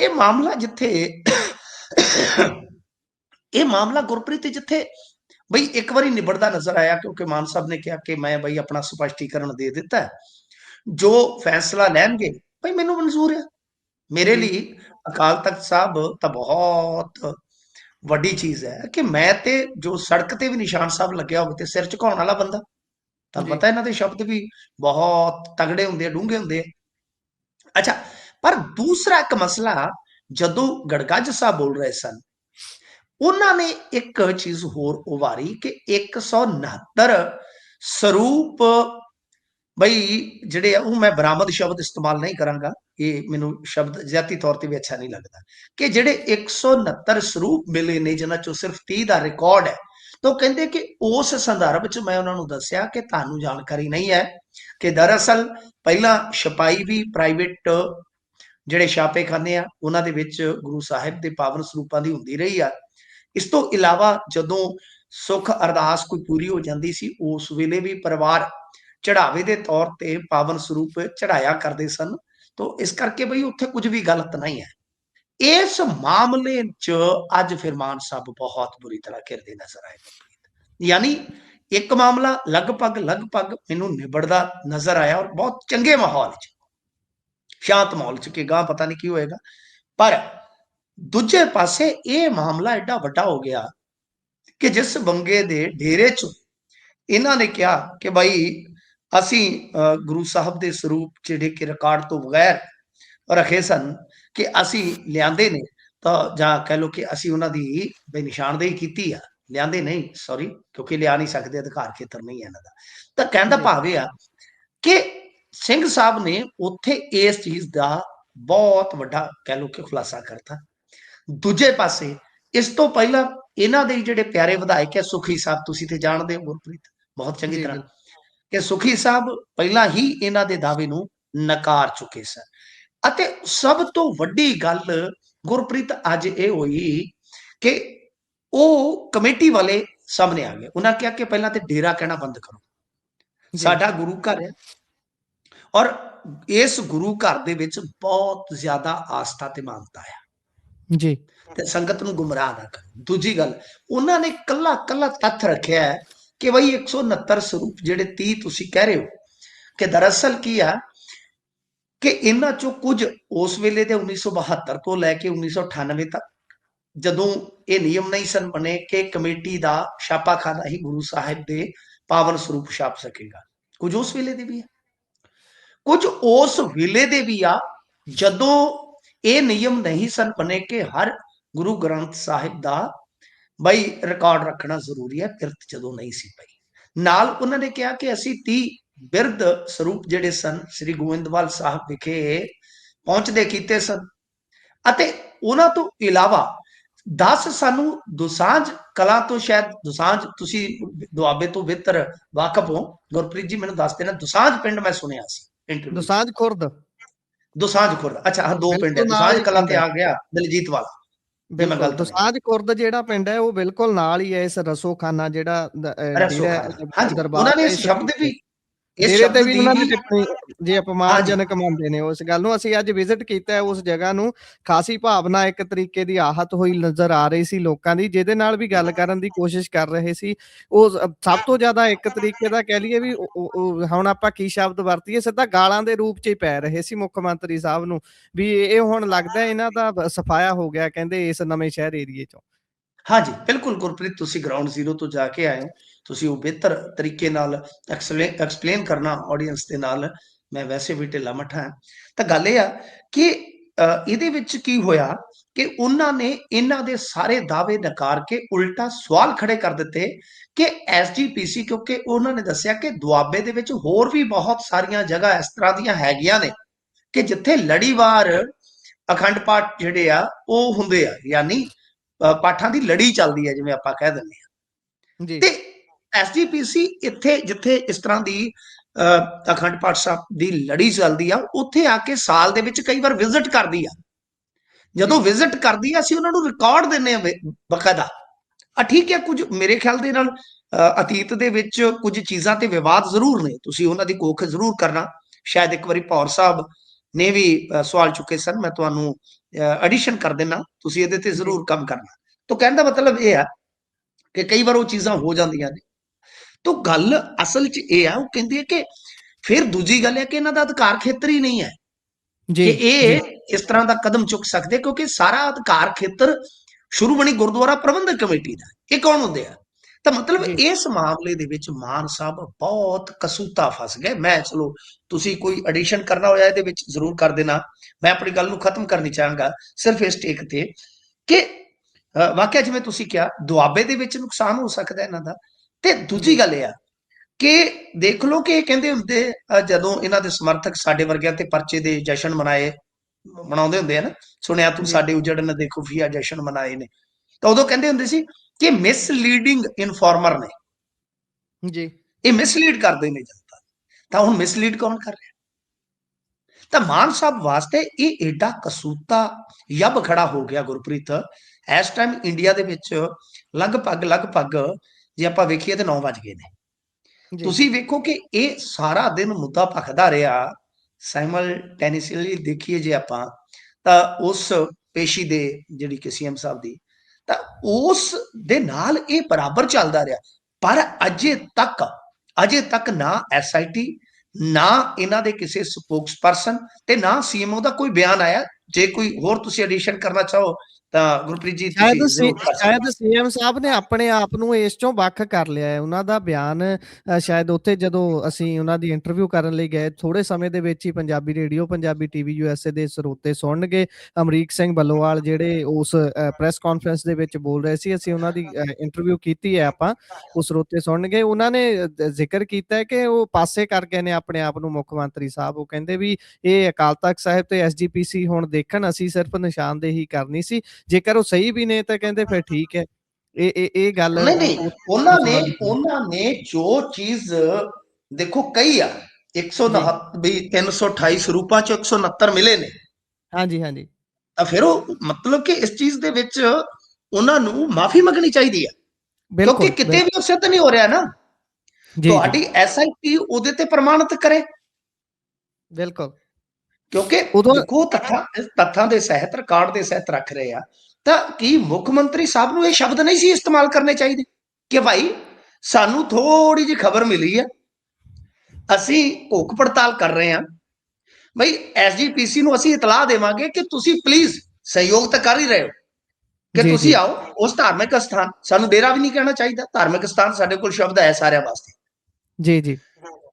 ਇਹ ਮਾਮਲਾ ਜਿੱਥੇ ਇਹ ਮਾਮਲਾ ਗੁਰਪ੍ਰੀਤ ਜਿੱਥੇ ਬਈ ਇੱਕ ਵਾਰੀ ਨਿਬੜਦਾ ਨਜ਼ਰ ਆਇਆ ਕਿਉਂਕਿ ਮਾਨ ਸਾਹਿਬ ਨੇ ਕਿਹਾ ਕਿ ਮੈਂ ਬਈ ਆਪਣਾ ਸਪਸ਼ਟੀਕਰਨ ਦੇ ਦਿੱਤਾ। ਜੋ ਫੈਸਲਾ ਲੈਣਗੇ ਭਈ ਮੈਨੂੰ ਮਨਜ਼ੂਰ ਹੈ ਮੇਰੇ। ਲਈ ਅਕਾਲ ਤਖਤ ਸਾਹਿਬ ਤਾਂ ਬਹੁਤ ਵੱਡੀ ਚੀਜ਼ ਹੈ ਕਿ ਮੈਂ ਤੇ ਜੋ ਸੜਕ ਤੇ ਵੀ ਨਿਸ਼ਾਨ ਸਾਹਿਬ ਲੱਗਿਆ ਹੋਵੇ ਤੇ ਸਿਰ ਝੁਕਾਉਣ ਵਾਲਾ ਬੰਦਾ ਤਾਂ ਜੀ। ਪਤਾ ਇਹਨਾਂ ਦੇ ਸ਼ਬਦ ਵੀ ਬਹੁਤ ਤਗੜੇ ਹੁੰਦੇ ਆ ਡੂੰਘੇ ਹੁੰਦੇ ਆ ਅੱਛਾ ਪਰ ਦੂਸਰਾ ਇੱਕ ਮਸਲਾ ਜਦੋਂ ਗੜਗੱਜ ਸਾਹਿਬ ਬੋਲ ਰਹੇ ਸਨ ਉਹਨਾਂ ਨੇ ਇੱਕ ਚੀਜ਼ ਹੋਰ ਉਭਾਰੀ ਕਿ 169 ਸਰੂਪ ਬਈ ਜਿਹੜੇ ਆ ਉਹ ਮੈਂ ਬਰਾਮਦ ਸ਼ਬਦ ਇਸਤੇਮਾਲ ਨਹੀਂ ਕਰਾਂਗਾ ਇਹ ਮੈਨੂੰ ਸ਼ਬਦ ਜ਼ਿਆਤੀ ਤੌਰ ਤੇ ਵੀ ਅੱਛਾ ਨਹੀਂ ਲੱਗਦਾ ਕਿ ਜਿਹੜੇ 169 ਸਰੂਪ ਮਿਲੇ ਨੇ ਜਿਨ੍ਹਾਂ ਚੋਂ ਸਿਰਫ 30 ਦਾ ਰਿਕਾਰਡ ਹੈ ਤਾਂ ਉਹ ਕਹਿੰਦੇ ਕਿ ਉਸ ਸੰਦਰਭ 'ਚ ਮੈਂ ਉਹਨਾਂ ਨੂੰ ਦੱਸਿਆ ਕਿ ਤੁਹਾਨੂੰ ਜਾਣਕਾਰੀ ਨਹੀਂ ਹੈ ਕਿ ਦਰਅਸਲ ਪਹਿਲਾਂ ਛਪਾਈ ਵੀ ਪ੍ਰਾਈਵੇਟ ਜਿਹੜੇ ਛਾਪੇਖਾਨੇ ਆ, ਉਹਨਾਂ ਦੇ ਵਿੱਚ ਗੁਰੂ ਸਾਹਿਬ ਦੇ ਪਾਵਨ ਸਰੂਪਾਂ ਦੀ ਹੁੰਦੀ ਰਹੀ ਆ। ਇਸ ਤੋਂ ਇਲਾਵਾ ਜਦੋਂ ਸੁਖ ਅਰਦਾਸ ਕੋਈ ਪੂਰੀ ਹੋ ਜਾਂਦੀ ਸੀ, ਉਸ ਵੇਲੇ ਵੀ ਪਰਿਵਾਰ ਚੜਾਵੇ ਦੇ ਤੌਰ ਤੇ ਪਾਵਨ ਸਰੂਪ ਚੜਾਇਆ ਕਰਦੇ ਸਨ। ਤੋਂ ਇਸ ਕਰਕੇ ਬਈ ਉੱਥੇ ਕੁਝ ਵੀ ਗਲਤ ਨਹੀਂ ਹੈ। ਇਸ ਮਾਮਲੇ 'ਚ ਅੱਜ ਫਿਰ ਮਾਨ ਸਾਹਿਬ ਬਹੁਤ ਬੁਰੀ ਤਰ੍ਹਾਂ ਘਿਰਦੇ ਨਜ਼ਰ ਆਏ ਯਾਨੀ ਇੱਕ ਮਾਮਲਾ ਲਗਭਗ ਲਗਭਗ ਮੈਨੂੰ ਨਿਬੜਦਾ ਨਜ਼ਰ ਆਇਆ ਔਰ ਬਹੁਤ ਚੰਗੇ ਮਾਹੌਲ 'ਚ। ਸ਼ਾਂਤ ਮਾਹੌਲ 'ਚ ਕਿ ਗਾਂ ਪਤਾ ਨਹੀਂ ਕੀ ਹੋਏਗਾ। ਪਰ ਦੂਜੇ ਪਾਸੇ ਇਹ ਮਾਮਲਾ ਐਡਾ ਵੱਡਾ ਹੋ ਗਿਆ ਕਿ ਜਿਸ ਬੰਗੇ ਦੇ ਡੇਰੇ 'ਚ ਇਹਨਾਂ ਨੇ ਕਿਹਾ ਕਿ ਭਾਈ ਅਸੀਂ ਅਹ, ਗੁਰੂ ਸਾਹਿਬ ਦੇ ਸਰੂਪ ਜਿਹੜੇ ਕਿ ਰਿਕਾਰਡ ਤੋਂ ਬਗੈਰ ਰੱਖੇ ਸਨ। ਕਿ ਅਸੀਂ ਲਿਆਂਦੇ ਨੇ ਤਾਂ ਜਾਂ ਕਹਿ ਲਓ ਕਿ ਅਸੀਂ ਉਹਨਾਂ ਦੀ ਬੇ ਨਿਸ਼ਾਨਦੇਹੀ ਕੀਤੀ ਆ। ਲਿਆਂਦੇ ਨਹੀਂ ਸੌਰੀ ਕਿਉਂਕਿ ਲਿਆ ਨਹੀਂ ਸਕਦੇ ਅਧਿਕਾਰ ਖੇਤਰ ਨਹੀਂ ਹੈ ਇਹਨਾਂ ਦਾ। ਤਾਂ ਕਹਿਣ ਦਾ ਜੀ। ਭਾਵ ਇਹ ਆ ਕਿ ਸਿੰਘ ਸਾਹਿਬ ਨੇ ਉੱਥੇ ਇਸ ਚੀਜ਼ ਦਾ ਬਹੁਤ ਵੱਡਾ ਕਹਿ ਲਓ ਕਿ ਖੁਲਾਸਾ ਕਰਤਾ। ਦੂਜੇ ਪਾਸੇ ਇਸ ਤੋਂ ਪਹਿਲਾਂ ਇਹਨਾਂ ਦੇ ਜਿਹੜੇ ਪਿਆਰੇ ਵਿਧਾਇਕ ਹੈ ਸੁਖੀ ਸਾਹਿਬ ਤੁਸੀਂ ਤੇ ਜਾਣਦੇ ਹੋ ਗੁਰਪ੍ਰੀਤ ਬਹੁਤ ਚੰਗੀ ਤਰ੍ਹਾਂ। ਕਿ ਸੁਖੀ ਸਾਹਿਬ ਪਹਿਲਾਂ ਹੀ ਇਹਨਾਂ ਦੇ ਦਾਅਵੇ ਨੂੰ ਨਕਾਰ ਚੁੱਕੇ ਸਨ। ਅਤੇ ਸਭ ਤੋਂ ਵੱਡੀ ਗੱਲ ਗੁਰਪ੍ਰੀਤ ਅੱਜ ਇਹ ਹੋਈ ਕਿ ਉਹ ਕਮੇਟੀ ਵਾਲੇ ਸਾਹਮਣੇ ਆ ਗਏ। ਉਹਨਾਂ ਕਿਹਾ ਕਿ ਪਹਿਲਾਂ ਤੇ ਡੇਰਾ ਕਹਿਣਾ ਬੰਦ ਕਰੋ। ਸਾਡਾ ਗੁਰੂ ਘਰ ਹੈ ਔਰ ਇਸ ਗੁਰੂ ਘਰ ਦੇ ਵਿੱਚ ਬਹੁਤ ਜ਼ਿਆਦਾ ਆਸਥਾ ਤੇ ਮਾਨਤਾ ਹੈ ਜੀ। ਤੇ ਸੰਗਤ ਨੂੰ ਗੁੰਮਰਾਹ ਨਾ ਕਰ। ਦੂਜੀ ਗੱਲ ਉਹਨਾਂ ਨੇ ਕੱਲਾ ਕੱਲਾ ਤੱਥ ਰੱਖਿਆ ਹੈ ਕਿ ਬਈ 169 ਸਰੂਪ ਜਿਹੜੇ 30 ਤੁਸੀਂ ਕਹਿ ਰਹੇ ਹੋ ਕਿ ਦਰਅਸਲ ਕੀ ਆ ਕਿ ਇਹਨਾਂ ਚੋਂ ਕੁਝ ਉਸ ਵੇਲੇ ਦੇ 1972 ਤੋਂ ਲੈ ਕੇ 1998 ਤੱਕ ਜਦੋਂ ਇਹ ਨਿਯਮ ਨਹੀਂ ਸਨ ਬਣੇ ਕਿ ਕਮੇਟੀ ਦਾ ਛਾਪਾਖਾਨਾ ਹੀ ਗੁਰੂ ਸਾਹਿਬ ਦੇ ਪਾਵਨ ਸਰੂਪ ਛਾਪ ਸਕੇਗਾ। ਕੁਝ ਉਸ ਵੇਲੇ ਦੇ ਵੀ ਆ। ਕੁਝ ਉਸ ਵੇਲੇ ਦੇ ਵੀ ਆ, ਜਦੋਂ ਇਹ ਨਿਯਮ ਨਹੀਂ ਸਨ ਬਣੇ ਕਿ ਹਰ ਗੁਰੂ ਗ੍ਰੰਥ ਸਾਹਿਬ ਦਾ ਬਈ ਰਿਕਾਰਡ ਰੱਖਣਾ ਜ਼ਰੂਰੀ ਹੈ ਬਿਰਤ ਜਦੋਂ ਨਹੀਂ ਸੀ ਪਈ ਨਾਲ ਉਹਨਾਂ ਨੇ ਕਿਹਾ ਕਿ ਅਸੀਂ 30 ਬਿਰਧ ਸਰੂਪ ਜਿਹੜੇ ਸਨ ਸ੍ਰੀ ਗੋਇੰਦਵਾਲ ਸਾਹਿਬ ਵਿਖੇ ਪਹੁੰਚਦੇ ਕੀਤੇ ਸਨ ਅਤੇ ਉਹਨਾਂ ਤੋਂ ਇਲਾਵਾ 10 ਸਾਨੂੰ ਦੁਸਾਂਝ ਕਲਾ ਤੋਂ ਸ਼ਾਇਦ ਦੁਸਾਂਝ ਤੁਸੀਂ ਦੁਆਬੇ ਤੋਂ ਬਿਹਤਰ ਵਾਕਫ ਹੋ ਗੁਰਪ੍ਰੀਤ ਜੀ ਮੈਨੂੰ ਦੱਸ ਦੇਣਾ ਦੁਸਾਂਝ ਪਿੰਡ ਮੈਂ ਸੁਣਿਆ ਸੀ ਦੁਸਾਂਝ ਖੁਰਦ ਦੁਸਾਂਝ ਖੁਰਦ ਅੱਛਾ ਹਾਂ ਦੋ ਪਿੰਡ ਹੈ ਦੁਸਾਂਝ ਕਲਾ ਤੇ। ਆ ਗਿਆ ਦਲਜੀਤ ਵਾਲਾ ਬਿਲਕੁਲ। ਦੁਸਾਂਝ ਖੁਰਦ ਜਿਹੜਾ ਪਿੰਡ ਹੈ ਉਹ ਬਿਲਕੁਲ ਨਾਲ ਹੀ ਹੈ ਇਸ ਰਸੋਖਾਨਾ ਜਿਹੜਾ। ਹਾਂਜੀ ਦਰਬਾਰ ਉਹਨਾਂ ਨੇ ਸ਼ਬਦ ਵੀ ਸ਼ਬਦ ਤੇ ਵੀ ਦੀ ਉਹਨਾਂ ਟਿੱਪਣੀ ਜੇ ਅਪਮਾਨਜਨਕ ਮੰਨਦੇ ਨੇ ਉਸ ਗੱਲ ਨੂੰ ਅਸੀਂ ਅੱਜ ਵਿਜ਼ਿਟ ਕੀਤਾ ਹੈ ਉਸ ਜਗ੍ਹਾ ਨੂੰ। ਖਾਸੀ ਭਾਵਨਾ ਇੱਕ ਤਰੀਕੇ ਦੀ ਆਹਤ ਹੋਈ ਨਜ਼ਰ ਆ ਰਹੀ ਸੀ ਲੋਕਾਂ ਦੀ ਜਿਹਦੇ ਨਾਲ ਵੀ ਗੱਲ ਕਰਨ ਦੀ ਕੋਸ਼ਿਸ਼ ਕਰ ਰਹੇ ਸੀ। ਉਹ ਸਭ ਤੋਂ ਜ਼ਿਆਦਾ ਇੱਕ ਤਰੀਕੇ ਦਾ ਕਹਿ ਲਈਏ ਵੀ ਹੁਣ ਆਪਾਂ ਕੀ ਸ਼ਬਦ ਵਰਤੀਏ ਸਿੱਧਾ ਗਾਲਾਂ ਦੇ ਰੂਪ 'ਚ ਹੀ ਪੈ ਰਹੇ ਸੀ ਮੁੱਖ ਮੰਤਰੀ ਸਾਹਿਬ ਨੂੰ। ਵੀ ਇਹ ਹੁਣ ਲੱਗਦਾ ਇਹਨਾਂ ਦਾ ਸਫਾਇਆ ਹੋ ਗਿਆ ਕਹਿੰਦੇ ਇਸ ਨਵੇਂ ਸ਼ਹਿਰ ਏਰੀਏ 'ਚੋਂ। ਹਾਂਜੀ, ਬਿਲਕੁਲ ਗੁਰਪ੍ਰੀਤ, ਤੁਸੀਂ ਗਰਾਊਂਡ ਜ਼ੀਰੋ ਤੋਂ ਜਾ ਕੇ ਆਏ ਹੋ। ਤੁਸੀਂ ਉਹ ਬਿਹਤਰ ਤਰੀਕੇ ਨਾਲ ਐਕਸਪਲੇਨ ਕਰਨਾ ਆਡੀਅנס ਦੇ ਨਾਲ। ਮੈਂ ਵੈਸੇ ਵੀ ਢਿੱਲਾ ਮੱਠਾ ਹਾਂ। ਤਾਂ ਗੱਲ ਇਹ ਆ ਕਿ ਇਹਦੇ ਵਿੱਚ ਕੀ ਹੋਇਆ ਕਿ ਉਹਨਾਂ ਨੇ ਇਹਨਾਂ ਦੇ ਸਾਰੇ ਦਾਅਵੇ ਨਕਾਰ ਕੇ ਉਲਟਾ ਸਵਾਲ ਖੜੇ ਕਰ ਦਿੱਤੇ ਕਿ ਐਸਜੀਪੀਸੀ ਕਿਉਂਕਿ ਉਹਨਾਂ ਨੇ ਦੱਸਿਆ ਕਿ ਦੁਆਬੇ ਦੇ ਵਿੱਚ ਹੋਰ ਵੀ ਬਹੁਤ ਸਾਰੀਆਂ ਜਗ੍ਹਾ ਇਸ ਤਰ੍ਹਾਂ ਦੀਆਂ ਹੈਗੀਆਂ ਨੇ ਕਿ ਜਿੱਥੇ ਲੜੀਵਾਰ ਅਖੰਡ ਪਾਠ ਜਿਹੜੇ ਆ, ਉਹ ਹੁੰਦੇ ਆ। ਯਾਨੀ ਪਾਠਾਂ ਦੀ ਲੜੀ ਚੱਲਦੀ ਹੈ ਜਿਵੇਂ ਆਪਾਂ ਕਹਿ ਦਿੰਦੇ ਹਾਂ। ਜੀ। ਤੇ ਐਸਜੀਪੀਸੀ ਇੱਥੇ ਜਿੱਥੇ ਇਸ ਤਰ੍ਹਾਂ ਦੀ ਅਖੰਡ ਪਾਠ ਸਾਹਿਬ ਦੀ ਲੜੀ ਚੱਲਦੀ ਆ ਉੱਥੇ ਆ ਕੇ ਸਾਲ ਦੇ ਵਿੱਚ ਕਈ ਵਾਰ ਵਿਜ਼ਿਟ ਕਰਦੀ ਆ। ਜਦੋਂ ਵਿਜ਼ਿਟ ਕਰਦੀ ਆ ਅਸੀਂ ਉਹਨਾਂ ਨੂੰ ਰਿਕਾਰਡ ਦਿੰਨੇ ਆ ਬਕਾਇਦਾ। ਆ ਠੀਕ ਹੈ ਕੁਝ ਮੇਰੇ ਖਿਆਲ ਦੇ ਨਾਲ ਅਤੀਤ ਦੇ ਵਿੱਚ ਕੁਝ ਚੀਜ਼ਾਂ ਤੇ ਵਿਵਾਦ ਜ਼ਰੂਰ ਨੇ। ਤੁਸੀਂ ਉਹਨਾਂ ਦੀ ਕੋਖ ਜ਼ਰੂਰ ਕਰਨਾ। ਸ਼ਾਇਦ ਇੱਕ ਵਾਰੀ ਪੌਰ ਸਾਹਿਬ ਨੇ ਵੀ ਸਵਾਲ ਚੁੱਕੇ ਸਨ ਮੈਂ ਤੁਹਾਨੂੰ ਐਡੀਸ਼ਨ ਕਰ ਦੇਣਾ ਤੁਸੀਂ ਇਹਦੇ ਤੇ ਜ਼ਰੂਰ ਕੰਮ ਕਰਨਾ। ਤਾਂ ਕਹਿਣ ਦਾ ਮਤਲਬ ਇਹ ਆ ਕਿ ਕਈ ਵਾਰ ਉਹ ਚੀਜ਼ਾਂ ਹੋ ਜਾਂਦੀਆਂ ਨੇ। ਤਾਂ ਗੱਲ ਅਸਲ 'ਚ ਇਹ ਆ ਉਹ ਕਹਿੰਦੀ ਹੈ ਕਿ ਫਿਰ ਦੂਜੀ ਗੱਲ ਹੈ ਕਿ ਇਹਨਾਂ ਦਾ ਅਧਿਕਾਰ ਖੇਤਰ ਹੀ ਨਹੀਂ ਹੈ। ਜੀ ਕਿ ਇਹ ਇਸ ਤਰ੍ਹਾਂ ਦਾ ਕਦਮ ਚੁੱਕ ਸਕਦੇ ਕਿਉਂਕਿ ਸਾਰਾ ਅਧਿਕਾਰ ਖੇਤਰ ਸ਼ੁਰੂਮਣੀ ਗੁਰਦੁਆਰਾ ਪ੍ਰਬੰਧਕ ਕਮੇਟੀ ਦਾ। ਇਹ ਕੌਣ ਹੁੰਦੇ ਆ? ਤਾਂ ਮਤਲਬ। ਇਸ ਮਾਮਲੇ ਦੇ ਵਿੱਚ ਮਾਨ ਸਾਹਿਬ ਬਹੁਤ ਕਸੂਤਾ ਫਸ ਗਏ। ਮੈਂ ਚਲੋ ਤੁਸੀਂ ਕੋਈ ਐਡੀਸ਼ਨ ਕਰਨਾ ਹੋਇਆ ਇਹਦੇ ਵਿੱਚ ਜ਼ਰੂਰ ਕਰ ਦੇਣਾ। ਮੈਂ ਆਪਣੀ ਗੱਲ ਨੂੰ ਖਤਮ ਕਰਨੀ ਚਾਹਾਂਗਾ ਸਿਰਫ ਇਸ ਟੇਕ ਤੇ ਕਿ ਵਾਕਿਆ ਜਿਵੇਂ ਤੁਸੀਂ ਕਿਹਾ ਦੁਆਬੇ ਦੇ ਵਿੱਚ ਨੁਕਸਾਨ ਹੋ ਸਕਦਾ ਇਹਨਾਂ ਦਾ। ਤੇ ਦੂਜੀ ਗੱਲ ਇਹ ਆ ਕਿ ਦੇਖ ਲਓ ਕਿ ਇਹ ਕਹਿੰਦੇ ਹੁੰਦੇ ਜਦੋਂ ਇਹਨਾਂ ਦੇ ਸਮਰਥਕ ਸਾਡੇ ਵਰਗਿਆਂ ਤੇ ਪਰਚੇ ਦੇ ਜਸ਼ਨ ਮਨਾਏ ਮਨਾਉਂਦੇ ਹੁੰਦੇ ਆ ਨਾ ਸੁਣਿਆ ਤੂੰ। ਸਾਡੇ ਉਜੜਨ ਦੇ ਖੁਫੀਆ ਜਸ਼ਨ ਮਨਾਏ ਨੇ। ਤਾਂ ਉਦੋਂ ਕਹਿੰਦੇ ਹੁੰਦੇ ਸੀ ਕਿ ਮਿਸਲੀਡਿੰਗ ਇਨਫਾਰਮਰ ਨੇ। ਜੀ। ਇਹ ਮਿਸਲੀਡ ਕਰਦੇ ਨੇ ਜਨਤਾ। ਤਾਂ ਹੁਣ ਮਿਸਲੀਡ ਕੌਣ ਕਰ ਰਿਹਾ? ਤਾਂ ਮਾਨ ਸਾਹਿਬ ਵਾਸਤੇ ਇਹ ਏਡਾ ਕਸੂਤਾ ਯੱਬ ਖੜਾ ਹੋ ਗਿਆ ਗੁਰਪ੍ਰੀਤ। ਇਸ ਟਾਈਮ ਇੰਡੀਆ ਦੇ ਵਿੱਚ ਲਗਭਗ ਲਗਭਗ ਜੇ ਆਪਾਂ ਵੇਖੀਏ ਤੇ 9 ਵਜ ਗਏ ਨੇ। ਤੁਸੀਂ ਵੇਖੋ ਕਿ ਇਹ ਸਾਰਾ ਦਿਨ ਮੁੱਦਾ ਭਖਦਾ ਰਿਹਾ। ਸਾਈਮਲਟੇਨੀਅਸਲੀ ਦੇਖੀਏ ਜੇ ਆਪਾਂ ਤਾਂ ਉਸ ਪੇਸ਼ੀ ਦੇ ਜਿਹੜੀ ਕਿ ਸੀਐਮ ਸਾਹਿਬ ਦੀ ਤਾਂ ਉਸ ਦੇ ਨਾਲ ਇਹ ਬਰਾਬਰ ਚੱਲਦਾ ਰਿਹਾ। ਪਰ ਅਜੇ ਤੱਕ ਅਜੇ ਤੱਕ ਨਾ ਐਸਆਈਟੀ ਨਾ ਇਹਨਾਂ ਦੇ ਕਿਸੇ ਸਪੋਕਸਪਰਸਨ ਤੇ ਨਾ ਸੀਐਮਓ ਦਾ ਕੋਈ ਬਿਆਨ ਆਇਆ। ਜੇ ਕੋਈ ਹੋਰ ਤੁਸੀਂ ਐਡੀਸ਼ਨ ਕਰਨਾ ਚਾਹੋ ਤਾਂ ਗੁਰਪ੍ਰੀਤ ਜੀ ਸ਼ਾਇਦ ਸੀ- ਸ਼ਾਇਦ ਸੀਐਮ ਸਾਹਿਬ ਨੇ ਆਪਣੇ ਆਪ ਨੂੰ ਇਸ ਚੋਂ ਵੱਖ ਕਰ ਲਿਆ ਹੈ। ਉਹਨਾਂ ਦਾ ਬਿਆਨ ਸ਼ਾਇਦ ਉੱਥੇ ਜਦੋਂ ਅਸੀਂ ਉਹਨਾਂ ਦੀ ਇੰਟਰਵਿਊ ਕਰਨ ਲਈ ਗਏ ਥੋੜੇ ਸਮੇਂ ਦੇ ਵਿੱਚ ਹੀ Punjabi radio Punjabi TV USA ਦੇ ਸਰੋਤੇ ਸੁਣਨਗੇ। ਅਮਰੀਕ ਸਿੰਘ ਬੱਲੋਵਾਲ ਜਿਹੜੇ ਉਸ ਪ੍ਰੈਸ ਕਾਨਫਰੰਸ ਦੇ ਵਿੱਚ ਬੋਲ ਰਹੇ ਸੀ ਅਸੀਂ ਉਹਨਾਂ ਦੀ ਇੰਟਰਵਿਊ ਕੀਤੀ ਹੈ ਆਪਾਂ ਉਹ ਸਰੋਤੇ ਸੁਣਨਗੇ। ਉਹਨਾਂ ਨੇ ਜ਼ਿਕਰ ਕੀਤਾ ਹੈ ਕਿ ਉਹ ਪਾਸੇ ਕਰ ਗਏ ਨੇ ਆਪਣੇ ਆਪ ਨੂੰ ਮੁੱਖ ਮੰਤਰੀ ਸਾਹਿਬ। ਉਹ ਕਹਿੰਦੇ ਵੀ ਇਹ ਅਕਾਲ ਤਖਤ ਸਾਹਿਬ ਤੇ ਐਸਜੀਪੀਸੀ ਹੁਣ ਦੇਖਣ ਅਸੀਂ ਸਿਰਫ ਨਿਸ਼ਾਨਦੇਹੀ ਕਰਨੀ ਸੀ। ਜੇਕਰ ਉਹ ਸਹੀ ਵੀ ਨੇ ਤਾਂ ਕਹਿੰਦੇ ਫਿਰ ਠੀਕ ਹੈ। ਇਹ ਇਹ ਇਹ ਗੱਲ ਨਹੀਂ ਨਹੀਂ ਉਹ- ਉਹਨਾਂ ਨੇ ਉਹਨਾਂ ਨੇ ਜੋ ਚੀਜ਼ ਦੇਖੋ ਕਈ ਆ 169 ਵੀ 328 ਸਰੂਪਾਂ ਚ 169 ਮਿਲੇ ਨੇ। ਹਾਂਜੀ ਹਾਂਜੀ। ਤਾਂ ਫਿਰ ਉਹ ਮਤਲਬ ਕਿ ਇਸ ਚੀਜ਼ ਦੇ ਵਿੱਚ ਉਹਨਾਂ ਨੂੰ ਮਾਫੀ ਮੰਗਣੀ ਚਾਹੀਦੀ ਬਿਲਕੁਲ ਕਿਉਂਕਿ ਕਿਤੇ ਵੀ ਉਹ ਸਿੱਧ ਨਹੀਂ ਹੋ ਰਿਹਾ ਨਾ। ਤੁਹਾਡੀ ਐਸਆਈਟੀ ਉਹਦੇ ਤੇ ਪ੍ਰਮਾਣਿਤ ਕਰੇ। ਬਿਲਕੁਲ। ਕਿਉਂਕਿ ਉਦੋਂ- ਦੇਖੋ ਤੱਥਾਂ ਤੱਥਾਂ ਦੇ ਸਹਿਤ ਰਿਕਾਰਡ ਦੇ ਸਹਿਤ ਰੱਖ ਰਹੇ ਆ। ਤਾਂ ਕੀ ਮੁੱਖ ਮੰਤਰੀ ਸਾਹਿਬ ਨੂੰ ਇਹ ਸ਼ਬਦ ਨਹੀਂ ਸੀ ਇਸਤੇਮਾਲ ਕਰਨੇ ਚਾਹੀਦੇ? ਕਿ ਭਾਈ ਸਾਨੂੰ ਥੋੜੀ ਜਿਹੀ ਖਬਰ ਮਿਲੀ ਹੈ ਅਸੀਂ ਭੁੱਖ ਪੜਤਾਲ ਕਰ ਰਹੇ ਹਾਂ ਭਾਈ ਐਸਜੀਪੀਸੀ ਨੂੰ ਅਸੀਂ ਇਤਲਾਹ ਦੇਵਾਂਗੇ ਕਿ ਤੁਸੀਂ ਪਲੀਜ਼ ਸਹਿਯੋਗ ਤਾਂ ਕਰ ਹੀ ਰਹੇ ਹੋ। ਕਿ ਜੀ, ਜੀ। ਤੁਸੀਂ ਆਓ ਉਸ ਧਾਰਮਿਕ ਸਥਾਨ ਸਾਨੂੰ ਡੇਰਾ ਵੀ ਨਹੀਂ ਕਹਿਣਾ ਚਾਹੀਦਾ। ਧਾਰਮਿਕ ਸਥਾਨ ਸਾਡੇ ਕੋਲ ਸ਼ਬਦ ਹੈ ਸਾਰਿਆਂ ਵਾਸਤੇ। ਜੀ ਜੀ।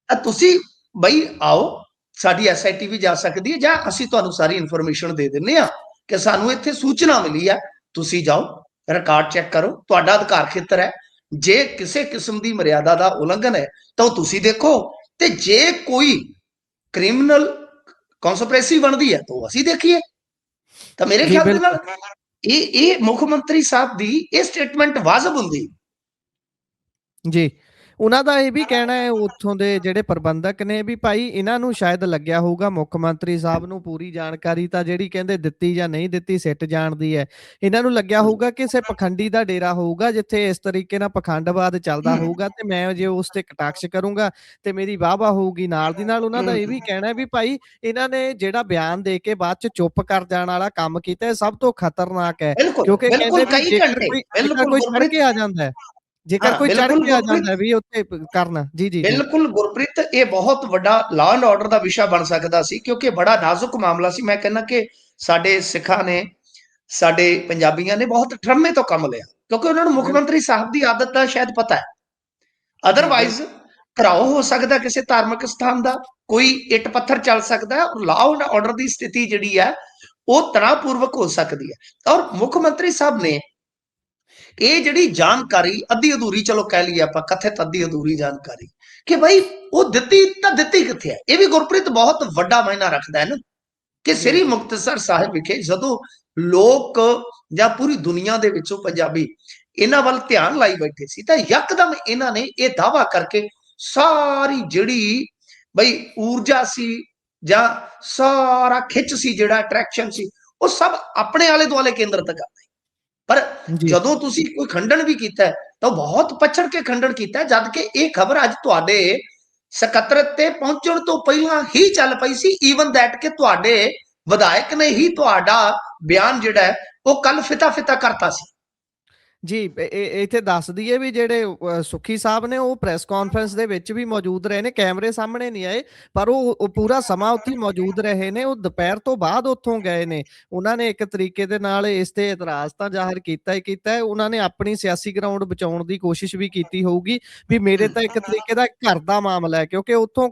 ਤਾਂ ਤੁਸੀਂ ਬਈ ਆਓ ਸਾਡੀ ਐਸਆਈਟੀ ਵੀ ਜਾ ਸਕਦੀ ਹੈ ਜਾਂ ਅਸੀਂ ਤੁਹਾਨੂੰ ਸਾਰੀ ਇਨਫੋਰਮੇਸ਼ਨ ਦੇ ਦਿੰਨੇ ਆ ਕਿ ਸਾਨੂੰ ਇੱਥੇ ਸੂਚਨਾ ਮਿਲੀ ਹੈ। ਤੁਸੀਂ ਜਾਓ ਰਿਕਾਰਡ ਚੈੱਕ ਕਰੋ ਤੁਹਾਡਾ ਅਧਿਕਾਰ ਖੇਤਰ ਹੈ। ਜੇ ਕਿਸੇ ਕਿਸਮ ਦੀ ਮਰਿਆਦਾ ਦਾ ਉਲੰਘਣ ਹੈ ਤਾਂ ਉਹ ਤੁਸੀਂ ਦੇਖੋ। ਤੇ ਜੇ ਕੋਈ ਕ੍ਰਿਮੀਨਲ ਕਨਸਪੀਰੇਸੀ ਬਣਦੀ ਹੈ ਤਾਂ ਉਹ ਅਸੀਂ ਦੇਖੀਏ। ਤਾਂ ਮੇਰੇ ਖਿਆਲ ਦੇ। ਨਾਲ ਇਹ ਇਹ ਮੁੱਖ ਮੰਤਰੀ ਸਾਹਿਬ ਦੀ ਇਹ ਸਟੇਟਮੈਂਟ ਵਾਜਬ ਹੁੰਦੀ। ਜੀ। ਉਹਨਾਂ ਦਾ ਇਹ ਵੀ ਕਹਿਣਾ ਹੈ ਉੱਥੋਂ ਦੇ ਜਿਹੜੇ ਪ੍ਰਬੰਧਕ ਨੇ ਵੀ ਭਾਈ ਇਹਨਾਂ ਨੂੰ ਸ਼ਾਇਦ ਲੱਗਿਆ ਹੋਊਗਾ ਮੁੱਖ ਮੰਤਰੀ ਸਾਹਿਬ ਨੂੰ ਪੂਰੀ ਜਾਣਕਾਰੀ ਤਾਂ ਜਿਹੜੀ ਕਹਿੰਦੇ ਦਿੱਤੀ ਜਾਂ ਨਹੀਂ ਦਿੱਤੀ ਸਿੱਟ ਜਾਣਦੀ ਹੈ। ਇਹਨਾਂ ਨੂੰ ਲੱਗਿਆ ਹੋਊਗਾ ਕਿ ਕਿਸੇ ਪਖੰਡੀ ਦਾ ਡੇਰਾ ਹੋਊਗਾ ਜਿੱਥੇ ਇਸ ਤਰੀਕੇ ਨਾਲ ਪਖੰਡਵਾਦ ਚੱਲਦਾ। ਹੋਊਗਾ ਤੇ ਮੈਂ ਜੇ ਉਸ ਤੇ ਕਟਾਕਸ਼ ਕਰੂੰਗਾ ਤੇ ਮੇਰੀ ਵਾਹਵਾ ਹੋਊਗੀ ਨਾਲ ਦੀ ਨਾਲ। ਉਹਨਾਂ ਦਾ ਇਹ ਵੀ ਕਹਿਣਾ ਵੀ ਭਾਈ ਇਹਨਾਂ ਨੇ ਜਿਹੜਾ ਬਿਆਨ ਦੇ ਕੇ ਬਾਅਦ ਚ ਚੁੱਪ ਕਰ ਜਾਣ ਵਾਲਾ ਕੰਮ ਕੀਤਾ ਸਭ ਤੋਂ ਖਤਰਨਾਕ ਹੈ ਕਿਉਂਕਿ ਕਹਿੰਦੇ ਵੀ ਬਿਲਕੁਲ ਕੋਈ ਗੁਰਪ੍ਰੀਤ ਕੇ ਆ ਜਾਂਦਾ ਹੈ। ਜੇਕਰ ਕੋਈ ਚੜ ਕੇ ਆ। ਜਾਂਦਾ ਵੀ ਪ- ਕਰਨਾ ਜੀ ਜੀ ਬਿਲਕੁਲ ਗੁਰਪ੍ਰੀਤ ਇਹ ਬਹੁਤ ਵੱਡਾ ਲਾਅ ਐਂਡ ਆਰਡਰ ਦਾ ਵਿਸ਼ਾ ਬਣ ਸਕਦਾ ਸੀ ਕਿਉਂਕਿ ਬੜਾ ਨਾਜ਼ੁਕ ਮਾਮਲਾ ਸੀ ਮੈਂ ਕਹਿੰਦਾ ਕਿ ਸਾਡੇ ਸਿੱਖਾਂ ਨੇ ਸਾਡੇ ਪੰਜਾਬੀਆਂ ਨੇ ਬਹੁਤ ਠਰਮੇ ਤੋਂ ਕੰਮ ਲਿਆ ਕਿਉਂਕਿ ਉਹਨਾਂ ਨੂੰ ਮੁੱਖ। ਮੰਤਰੀ ਸਾਹਿਬ ਦੀ ਆਦਤ ਦਾ ਸ਼ਾਇਦ ਪਤਾ ਹੈ ਅਦਰਵਾਈਜ਼ ਘਰਾਓ ਹੋ ਸਕਦਾ ਕਿਸੇ ਧਾਰਮਿਕ ਸਥਾਨ ਦਾ ਕੋਈ ਇੱਟ ਪੱਥਰ ਚੱਲ ਸਕਦਾ ਹੈ ਔਰ ਲਾਅ ਐਂਡ ਆਰਡਰ ਦੀ ਸਥਿਤੀ ਜਿਹੜੀ ਹੈ ਉਹ ਤਣਾਅਪੂਰਵਕ ਹੋ ਸਕਦੀ ਹੈ ਔਰ ਮੁੱਖ ਮੰਤਰੀ ਸਾਹਿਬ ਨੇ ਇਹ ਜਿਹੜੀ ਜਾਣਕਾਰੀ ਅੱਧੀ ਅਧੂਰੀ ਚਲੋ ਕਹਿ ਲਈਏ ਆਪਾਂ ਕਥਿਤ ਅੱਧੀ ਅਧੂਰੀ ਜਾਣਕਾਰੀ ਕਿ ਭਾਈ ਉਹ ਦਿੱਤੀ ਤਾਂ ਦਿੱਤੀ ਕਿੱਥੇ ਹੈ? ਇਹ ਵੀ ਗੁਰਪ੍ਰੀਤ ਬਹੁਤ ਵੱਡਾ ਮਾਇਨਾ ਰੱਖਦਾ ਹੈ ਨਾ ਕਿ ਸ੍ਰੀ ਮੁਕਤਸਰ ਸਾਹਿਬ ਵਿਖੇ ਜਦੋਂ ਲੋਕ ਜਾਂ ਪੂਰੀ ਦੁਨੀਆ ਦੇ ਵਿੱਚੋਂ ਪੰਜਾਬੀ ਇਹਨਾਂ ਵੱਲ ਧਿਆਨ ਲਾਈ ਬੈਠੇ ਸੀ ਤਾਂ ਯਕਦਮ ਇਹਨਾਂ ਨੇ ਇਹ ਦਾਵਾ ਕਰਕੇ ਸਾਰੀ ਜਿਹੜੀ ਬਈ ਊਰਜਾ ਸੀ ਜਾਂ ਸਾਰਾ ਖਿੱਚ ਸੀ ਜਿਹੜਾ ਅਟਰੈਕਸ਼ਨ ਸੀ ਉਹ ਸਭ ਆਪਣੇ ਆਲੇ ਦੁਆਲੇ ਕੇਂਦਰਿਤ ਕਰ ਦਿੱਤੀ ਪਰ ਜਦੋਂ ਤੁਸੀਂ ਕੋਈ ਖੰਡਨ ਵੀ ਕੀਤਾ ਤਾਂ ਬਹੁਤ ਪਛੜ ਕੇ ਖੰਡਨ ਕੀਤਾ ਜਦ ਕਿ ਇਹ ਖਬਰ ਅੱਜ ਤੁਹਾਡੇ ਸਕੱਤਰਤ ਤੇ ਪਹੁੰਚਣ ਤੋਂ ਪਹਿਲਾਂ ਹੀ ਚੱਲ ਪਈ ਸੀ ਈਵਨ ਦੈਟ ਕਿ ਤੁਹਾਡੇ ਵਿਧਾਇਕ ਨੇ ਹੀ ਤੁਹਾਡਾ ਬਿਆਨ ਜਿਹੜਾ ਹੈ ਉਹ ਕੱਲ ਫਿਤਾ ਫਿਤਾ ਕਰਤਾ ਸੀ। ਜੀ ਇ- ਇੱਥੇ ਦੱਸ ਦਈਏ ਵੀ ਜਿਹੜੇ ਅ, ਸੁੱਖੀ ਸਾਹਿਬ ਨੇ ਉਹ ਪ੍ਰੈਸ ਕਾਨਫਰੰਸ ਦੇ ਵਿੱਚ ਵੀ ਮੌਜੂਦ ਰਹੇ ਨੇ ਕੈਮਰੇ ਸਾਹਮਣੇ ਨਹੀਂ ਆਏ ਪਰ ਉਹ ਪੂਰਾ ਸਮਾਂ ਉੱਥੇ ਮੌਜੂਦ ਰਹੇ ਨੇ ਉਹ ਦੁਪਹਿਰ ਤੋਂ ਬਾਅਦ ਉੱਥੋਂ ਗਏ ਨੇ। ਉਹਨਾਂ ਨੇ ਇੱਕ ਤਰੀਕੇ ਦੇ ਨਾਲ ਇਸ ਤੇ ਇਤਰਾਜ਼ ਤਾਂ ਜ਼ਾਹਰ ਕੀਤਾ ਹੀ ਕੀਤਾ ਹੈ ਉਹਨਾਂ ਨੇ ਆਪਣੀ ਸਿਆਸੀ ਗਰਾਊਂਡ ਬਚਾਉਣ ਦੀ ਕੋਸ਼ਿਸ਼ ਵੀ ਕੀਤੀ ਹੋਊਗੀ ਵੀ ਮੇਰੇ ਤਾਂ ਇੱਕ ਤਰੀਕੇ ਦਾ ਘਰ ਦਾ ਮਾਮਲਾ ਹੈ ਕਿਉਂਕਿ ਉੱਥੋਂ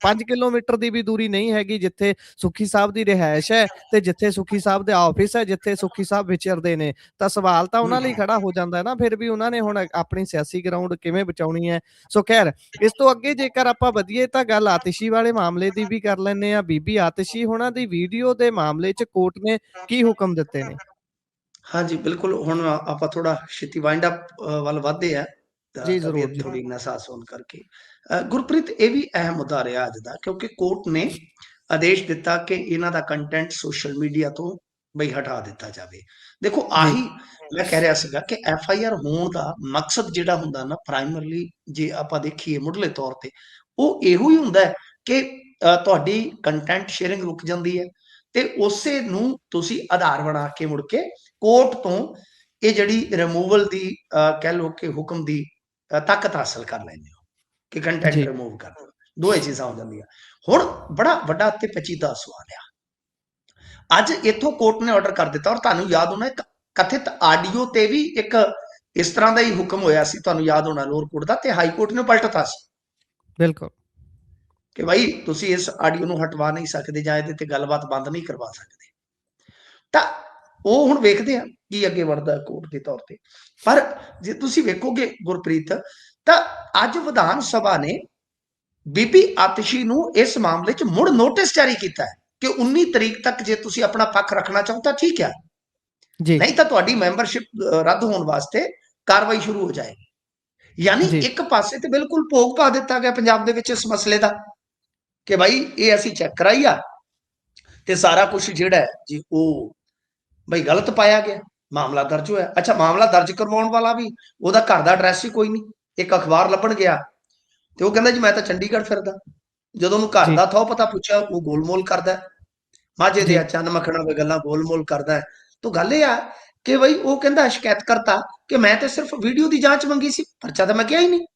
5 ਕਿਲੋਮੀਟਰ ਦੀ ਵੀ ਦੂਰੀ ਨਹੀਂ ਹੈਗੀ ਜਿੱਥੇ ਸੁੱਖੀ ਸਾਹਿਬ ਦੀ ਰਿਹਾਇਸ਼ ਹੈ ਤੇ ਜਿੱਥੇ ਸੁੱਖੀ ਸਾਹਿਬ ਦੇ ਆਫਿਸ ਹੈ ਜਿੱਥੇ ਸੁੱਖੀ ਸਾਹਿਬ ਵਿਚਰਦੇ ਨੇ। ਤਾਂ ਸਵਾਲ ਤਾਂ ਉਹਨਾਂ ਲਈ ਖੜਾ ਹੋ ਜਾਂਦਾ ਹੈ ਨਾ ਫਿਰ ਵੀ ਉਹਨਾਂ ਨੇ ਹੁਣ ਆਪਣੀ ਸਿਆਸੀ ਗਰਾਊਂਡ ਕਿਵੇਂ ਬਚਾਉਣੀ ਹੈ? ਸੋ ਖੈਰ ਇਸ ਤੋਂ ਅੱਗੇ ਜੇਕਰ ਆਪਾਂ ਵਧੀਏ ਤਾਂ ਗੱਲ ਆਤਿਸ਼ੀ ਵਾਲੇ ਮਾਮਲੇ ਦੀ ਵੀ ਕਰ ਲੈਂਦੇ ਆ ਬੀਬੀ ਆਤਿਸ਼ੀ ਹੋਣਾ ਦੀ ਵੀਡੀਓ ਦੇ ਮਾਮਲੇ 'ਚ ਕੋਰਟ ਨੇ ਕੀ ਹੁਕਮ ਦਿੱਤੇ ਨੇ? ਹਾਂਜੀ ਬਿਲਕੁਲ ਹੁਣ ਆਪਾਂ ਥੋੜਾ ਛੇਤੀ ਵਾਈਂਡ ਅਪ ਵੱਲ ਵਧਦੇ ਆ ਜੀ, ਜ਼ਰੂਰ। ਥੋੜੀ ਨਸਾਸ ਹੋਣ ਕਰਕੇ। ਗੁਰਪ੍ਰੀਤ ਇਹ ਵੀ ਅਹਿਮ ਮੁੱਦਾ ਰਿਹਾ ਅੱਜ ਦਾ ਕਿਉਂਕਿ ਕੋਰਟ ਨੇ ਆਦੇਸ਼ ਦਿੱਤਾ ਕਿ ਇਹਨਾਂ ਦਾ ਕੰਟੈਂਟ ਸੋਸ਼ਲ ਮੀਡੀਆ ਤੋਂ ਬਈ ਹਟਾ ਦਿੱਤਾ ਜਾਵੇ। ਦੇਖੋ ਆਹੀ ਮੈਂ ਕਹਿ ਰਿਹਾ ਸੀਗਾ ਕਿ ਐਫ ਆਈ ਆਰ ਹੋਣ ਦਾ ਮਕਸਦ ਜਿਹੜਾ ਹੁੰਦਾ ਨਾ ਪ੍ਰਾਇਮਰਲੀ ਜੇ ਆਪਾਂ ਦੇਖੀਏ ਮੁੱਢਲੇ ਤੌਰ ਤੇ ਉਹ ਇਹੋ ਹੀ ਹੁੰਦਾ ਹੈ ਕਿ ਤੁਹਾਡੀ ਕੰਟੈਂਟ ਸ਼ੇਅਰਿੰਗ ਰੁਕ ਜਾਂਦੀ ਹੈ ਤੇ ਉਸੇ ਨੂੰ ਤੁਸੀਂ ਆਧਾਰ ਬਣਾ ਕੇ ਮੁੜ ਕੇ ਕੋਰਟ ਤੋਂ ਇਹ ਜਿਹੜੀ ਰਿਮੂਵਲ ਦੀ ਕਹਿ ਲਓ ਕਿ ਹੁਕਮ ਦੀ ਤਾਕਤ ਹਾਸਲ ਕਰ ਲੈਂਦੇ ਹੋ ਕਿ ਕੰਟੈਂਟ। ਰਿਮੂਵ ਕਰ ਦੋਏ ਚੀਜ਼ਾਂ ਹੋ ਜਾਂਦੀਆਂ। ਹੁਣ ਬੜਾ ਵੱਡਾ ਤੇ ਪੇਚੀਦਾ ਸਵਾਲ ਆ। ਅੱਜ ਇਥੋਂ ਕੋਰਟ ਨੇ ਆਰਡਰ ਕਰ ਦਿੱਤਾ ਔਰ ਤੁਹਾਨੂੰ ਯਾਦ ਹੋਣਾ ਇੱਕ ਕਥਿਤ ਆਡੀਓ ਤੇ ਵੀ ਇੱਕ ਇਸ ਤਰ੍ਹਾਂ ਦਾ ਹੀ ਹੁਕਮ ਹੋਇਆ ਸੀ ਤੁਹਾਨੂੰ ਯਾਦ ਹੋਣਾ ਲੋਅਰ ਕੋਰਟ ਦਾ ਤੇ ਹਾਈ ਕੋਰਟ ਨੇ ਪਲਟਤਾ ਸੀ। ਬਿਲਕੁਲ। ਕਿ ਭਾਈ ਤੁਸੀਂ ਇਸ ਆਡੀਓ ਨੂੰ ਹਟਵਾ ਨਹੀਂ ਸਕਦੇ ਜਾਂ ਇਹਦੇ ਤੇ ਗੱਲਬਾਤ ਬੰਦ ਨਹੀਂ ਕਰਵਾ ਸਕਦੇ। ਤਾਂ ਉਹ ਹੁਣ ਵੇਖਦੇ ਆ ਕੀ ਅੱਗੇ ਵਧਦਾ ਕੋਰਟ ਦੇ ਤੌਰ ਤੇ। ਪਰ ਜੇ ਤੁਸੀਂ ਵੇਖੋਗੇ ਗੁਰਪ੍ਰੀਤ ਤਾਂ ਅੱਜ ਵਿਧਾਨ ਸਭਾ ਨੇ ਬੀਬੀ ਆਤਿਸ਼ੀ ਨੂੰ ਇਸ ਮਾਮਲੇ 'ਚ ਮੁੜ ਨੋਟਿਸ ਜਾਰੀ ਕੀਤਾ ਹੈ। ਕਿ 19 ਤਰੀਕ ਤੱਕ ਜੇ ਤੁਸੀਂ ਆਪਣਾ ਪੱਖ ਰੱਖਣਾ ਚਾਹੋ ਤਾਂ ਠੀਕ ਹੈ ਜੀ। ਨਹੀਂ ਤਾਂ ਤੁਹਾਡੀ ਮੈਂਬਰਸ਼ਿਪ ਰੱਦ ਹੋਣ ਵਾਸਤੇ ਕਾਰਵਾਈ ਸ਼ੁਰੂ ਹੋ ਜਾਏਗੀ। ਯਾਨੀ। ਇੱਕ ਪਾਸੇ ਤੇ ਬਿਲਕੁਲ ਭੋਗ ਪਾ ਦਿੱਤਾ ਗਿਆ ਪੰਜਾਬ ਦੇ ਵਿੱਚ ਇਸ ਮਸਲੇ ਦਾ ਕਿ ਭਾਈ ਇਹ ਅਸੀਂ ਚੈੱਕ ਕਰਾਈ ਆ ਤੇ ਸਾਰਾ ਕੁਝ ਜਿਹੜਾ ਜੀ ਉਹ ਭਾਈ ਗਲਤ ਪਾਇਆ ਗਿਆ ਮਾਮਲਾ ਦਰਜ ਹੋਇਆ। ਅੱਛਾ ਮਾਮਲਾ ਦਰਜ ਕਰਵਾਉਣ ਵਾਲਾ ਵੀ ਉਹਦਾ ਘਰ ਦਾ ਐਡਰੈਸ ਹੀ ਕੋਈ ਨਹੀਂ। ਇੱਕ ਅਖਬਾਰ ਲੱਭਣ ਗਿਆ ਤੇ ਉਹ ਕਹਿੰਦਾ ਜੀ ਮੈਂ ਤਾਂ ਚੰਡੀਗੜ੍ਹ ਫਿਰਦਾ। ਜਦੋਂ ਉਹਨੂੰ ਘਰ। ਦਾ ਥੋ ਪਤਾ ਪੁੱਛਿਆ ਉਹ ਗੋਲਮੋਲ ਕਰਦਾ। ਮਾਝੇ। ਦੇ ਚੰਨ ਮੱਖਣਾ ਵੇ ਗੱਲਾਂ ਗੋਲਮੋਲ ਕਰਦਾ। ਤਾਂ ਗੱਲ ਇਹ ਆ ਕਿ ਬਈ ਉਹ ਕਹਿੰਦਾ ਸ਼ਿਕਾਇਤ ਕਰਤਾ ਕਿ ਮੈਂ ਤੇ ਸਿਰਫ ਵੀਡੀਓ ਦੀ ਜਾਂਚ ਮੰਗੀ ਸੀ ਪਰਚਾ ਤਾਂ ਮੈਂ ਕਿਹਾ ਹੀ ਨਹੀਂ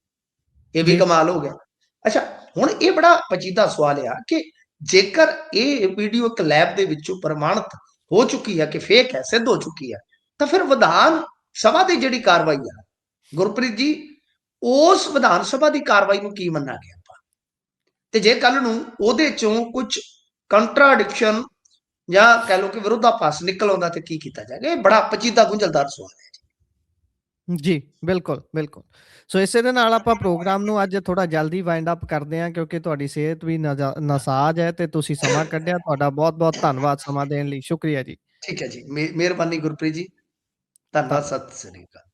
ਇਹ ਵੀ। ਕਮਾਲ ਹੋ ਗਿਆ ਅੱਛਾ ਹੁਣ ਇਹ ਬੜਾ ਪਚੀਦਾ ਸਵਾਲ ਆ ਕਿ ਜੇਕਰ ਇਹ ਵੀਡੀਓ ਇੱਕ ਲੈਬ ਦੇ ਵਿੱਚੋਂ ਪ੍ਰਮਾਣਿਤ ਹੋ ਚੁੱਕੀ ਹੈ ਕਿ ਫੇਕ ਹੈ ਸਿੱਧ ਹੋ ਚੁੱਕੀ ਹੈ ਤਾਂ ਫਿਰ ਵਿਧਾਨ ਸਭਾ ਦੀ ਜਿਹੜੀ ਕਾਰਵਾਈ ਆ ਗੁਰਪ੍ਰੀਤ ਜੀ ਉਸ ਵਿਧਾਨ ਸਭਾ ਦੀ ਕਾਰਵਾਈ ਨੂੰ ਕੀ ਮੰਨਾਂਗੇ ਆਪਾਂ ਤੇ ਜੇ ਕੱਲ ਨੂੰ ਉਹਦੇ ਚੋਂ ਕੁਝ ਕੰਟਰਾਡਿਕਸ਼ਨ ਜਾਂ ਕਹਿ ਲਓ ਕਿ ਵਿਰੋਧਾਭਾਸ ਨਿਕਲ ਆਉਂਦਾ ਤੇ ਕੀ ਕੀਤਾ ਜਾਏਗਾ? ਇਹ ਬੜਾ ਪਚੀਦਾ ਗੁੰਝਲਦਾਰ ਸਵਾਲ ਹੈ ਜੀ। ਬਿਲਕੁਲ ਬਿਲਕੁਲ। ਸੋ ਇਸੇ ਦੇ ਨਾਲ ਆਪਾਂ ਪ੍ਰੋਗਰਾਮ ਨੂੰ ਅੱਜ ਥੋੜਾ ਜਲਦੀ ਵਾਈਂਡ ਅਪ ਕਰਦੇ ਹਾਂ ਕਿਉਂਕਿ ਤੁਹਾਡੀ ਸਿਹਤ ਵੀ ਨਾਸਾਜ਼ ਹੈ ਤੇ ਤੁਸੀਂ ਸਮਾਂ ਕੱਢਿਆ। ਤੁਹਾਡਾ ਬਹੁਤ ਬਹੁਤ ਧੰਨਵਾਦ ਸਮਾਂ ਦੇਣ ਲਈ। ਸ਼ੁਕਰੀਆ ਜੀ। ਠੀਕ ਹੈ ਜੀ। ਮਿਹ- ਮਿਹਰਬਾਨੀ ਗੁਰਪ੍ਰੀਤ ਜੀ। ਧੰਨਵਾਦ ਸਤਿ ਸ੍ਰੀ ਅਕਾਲ।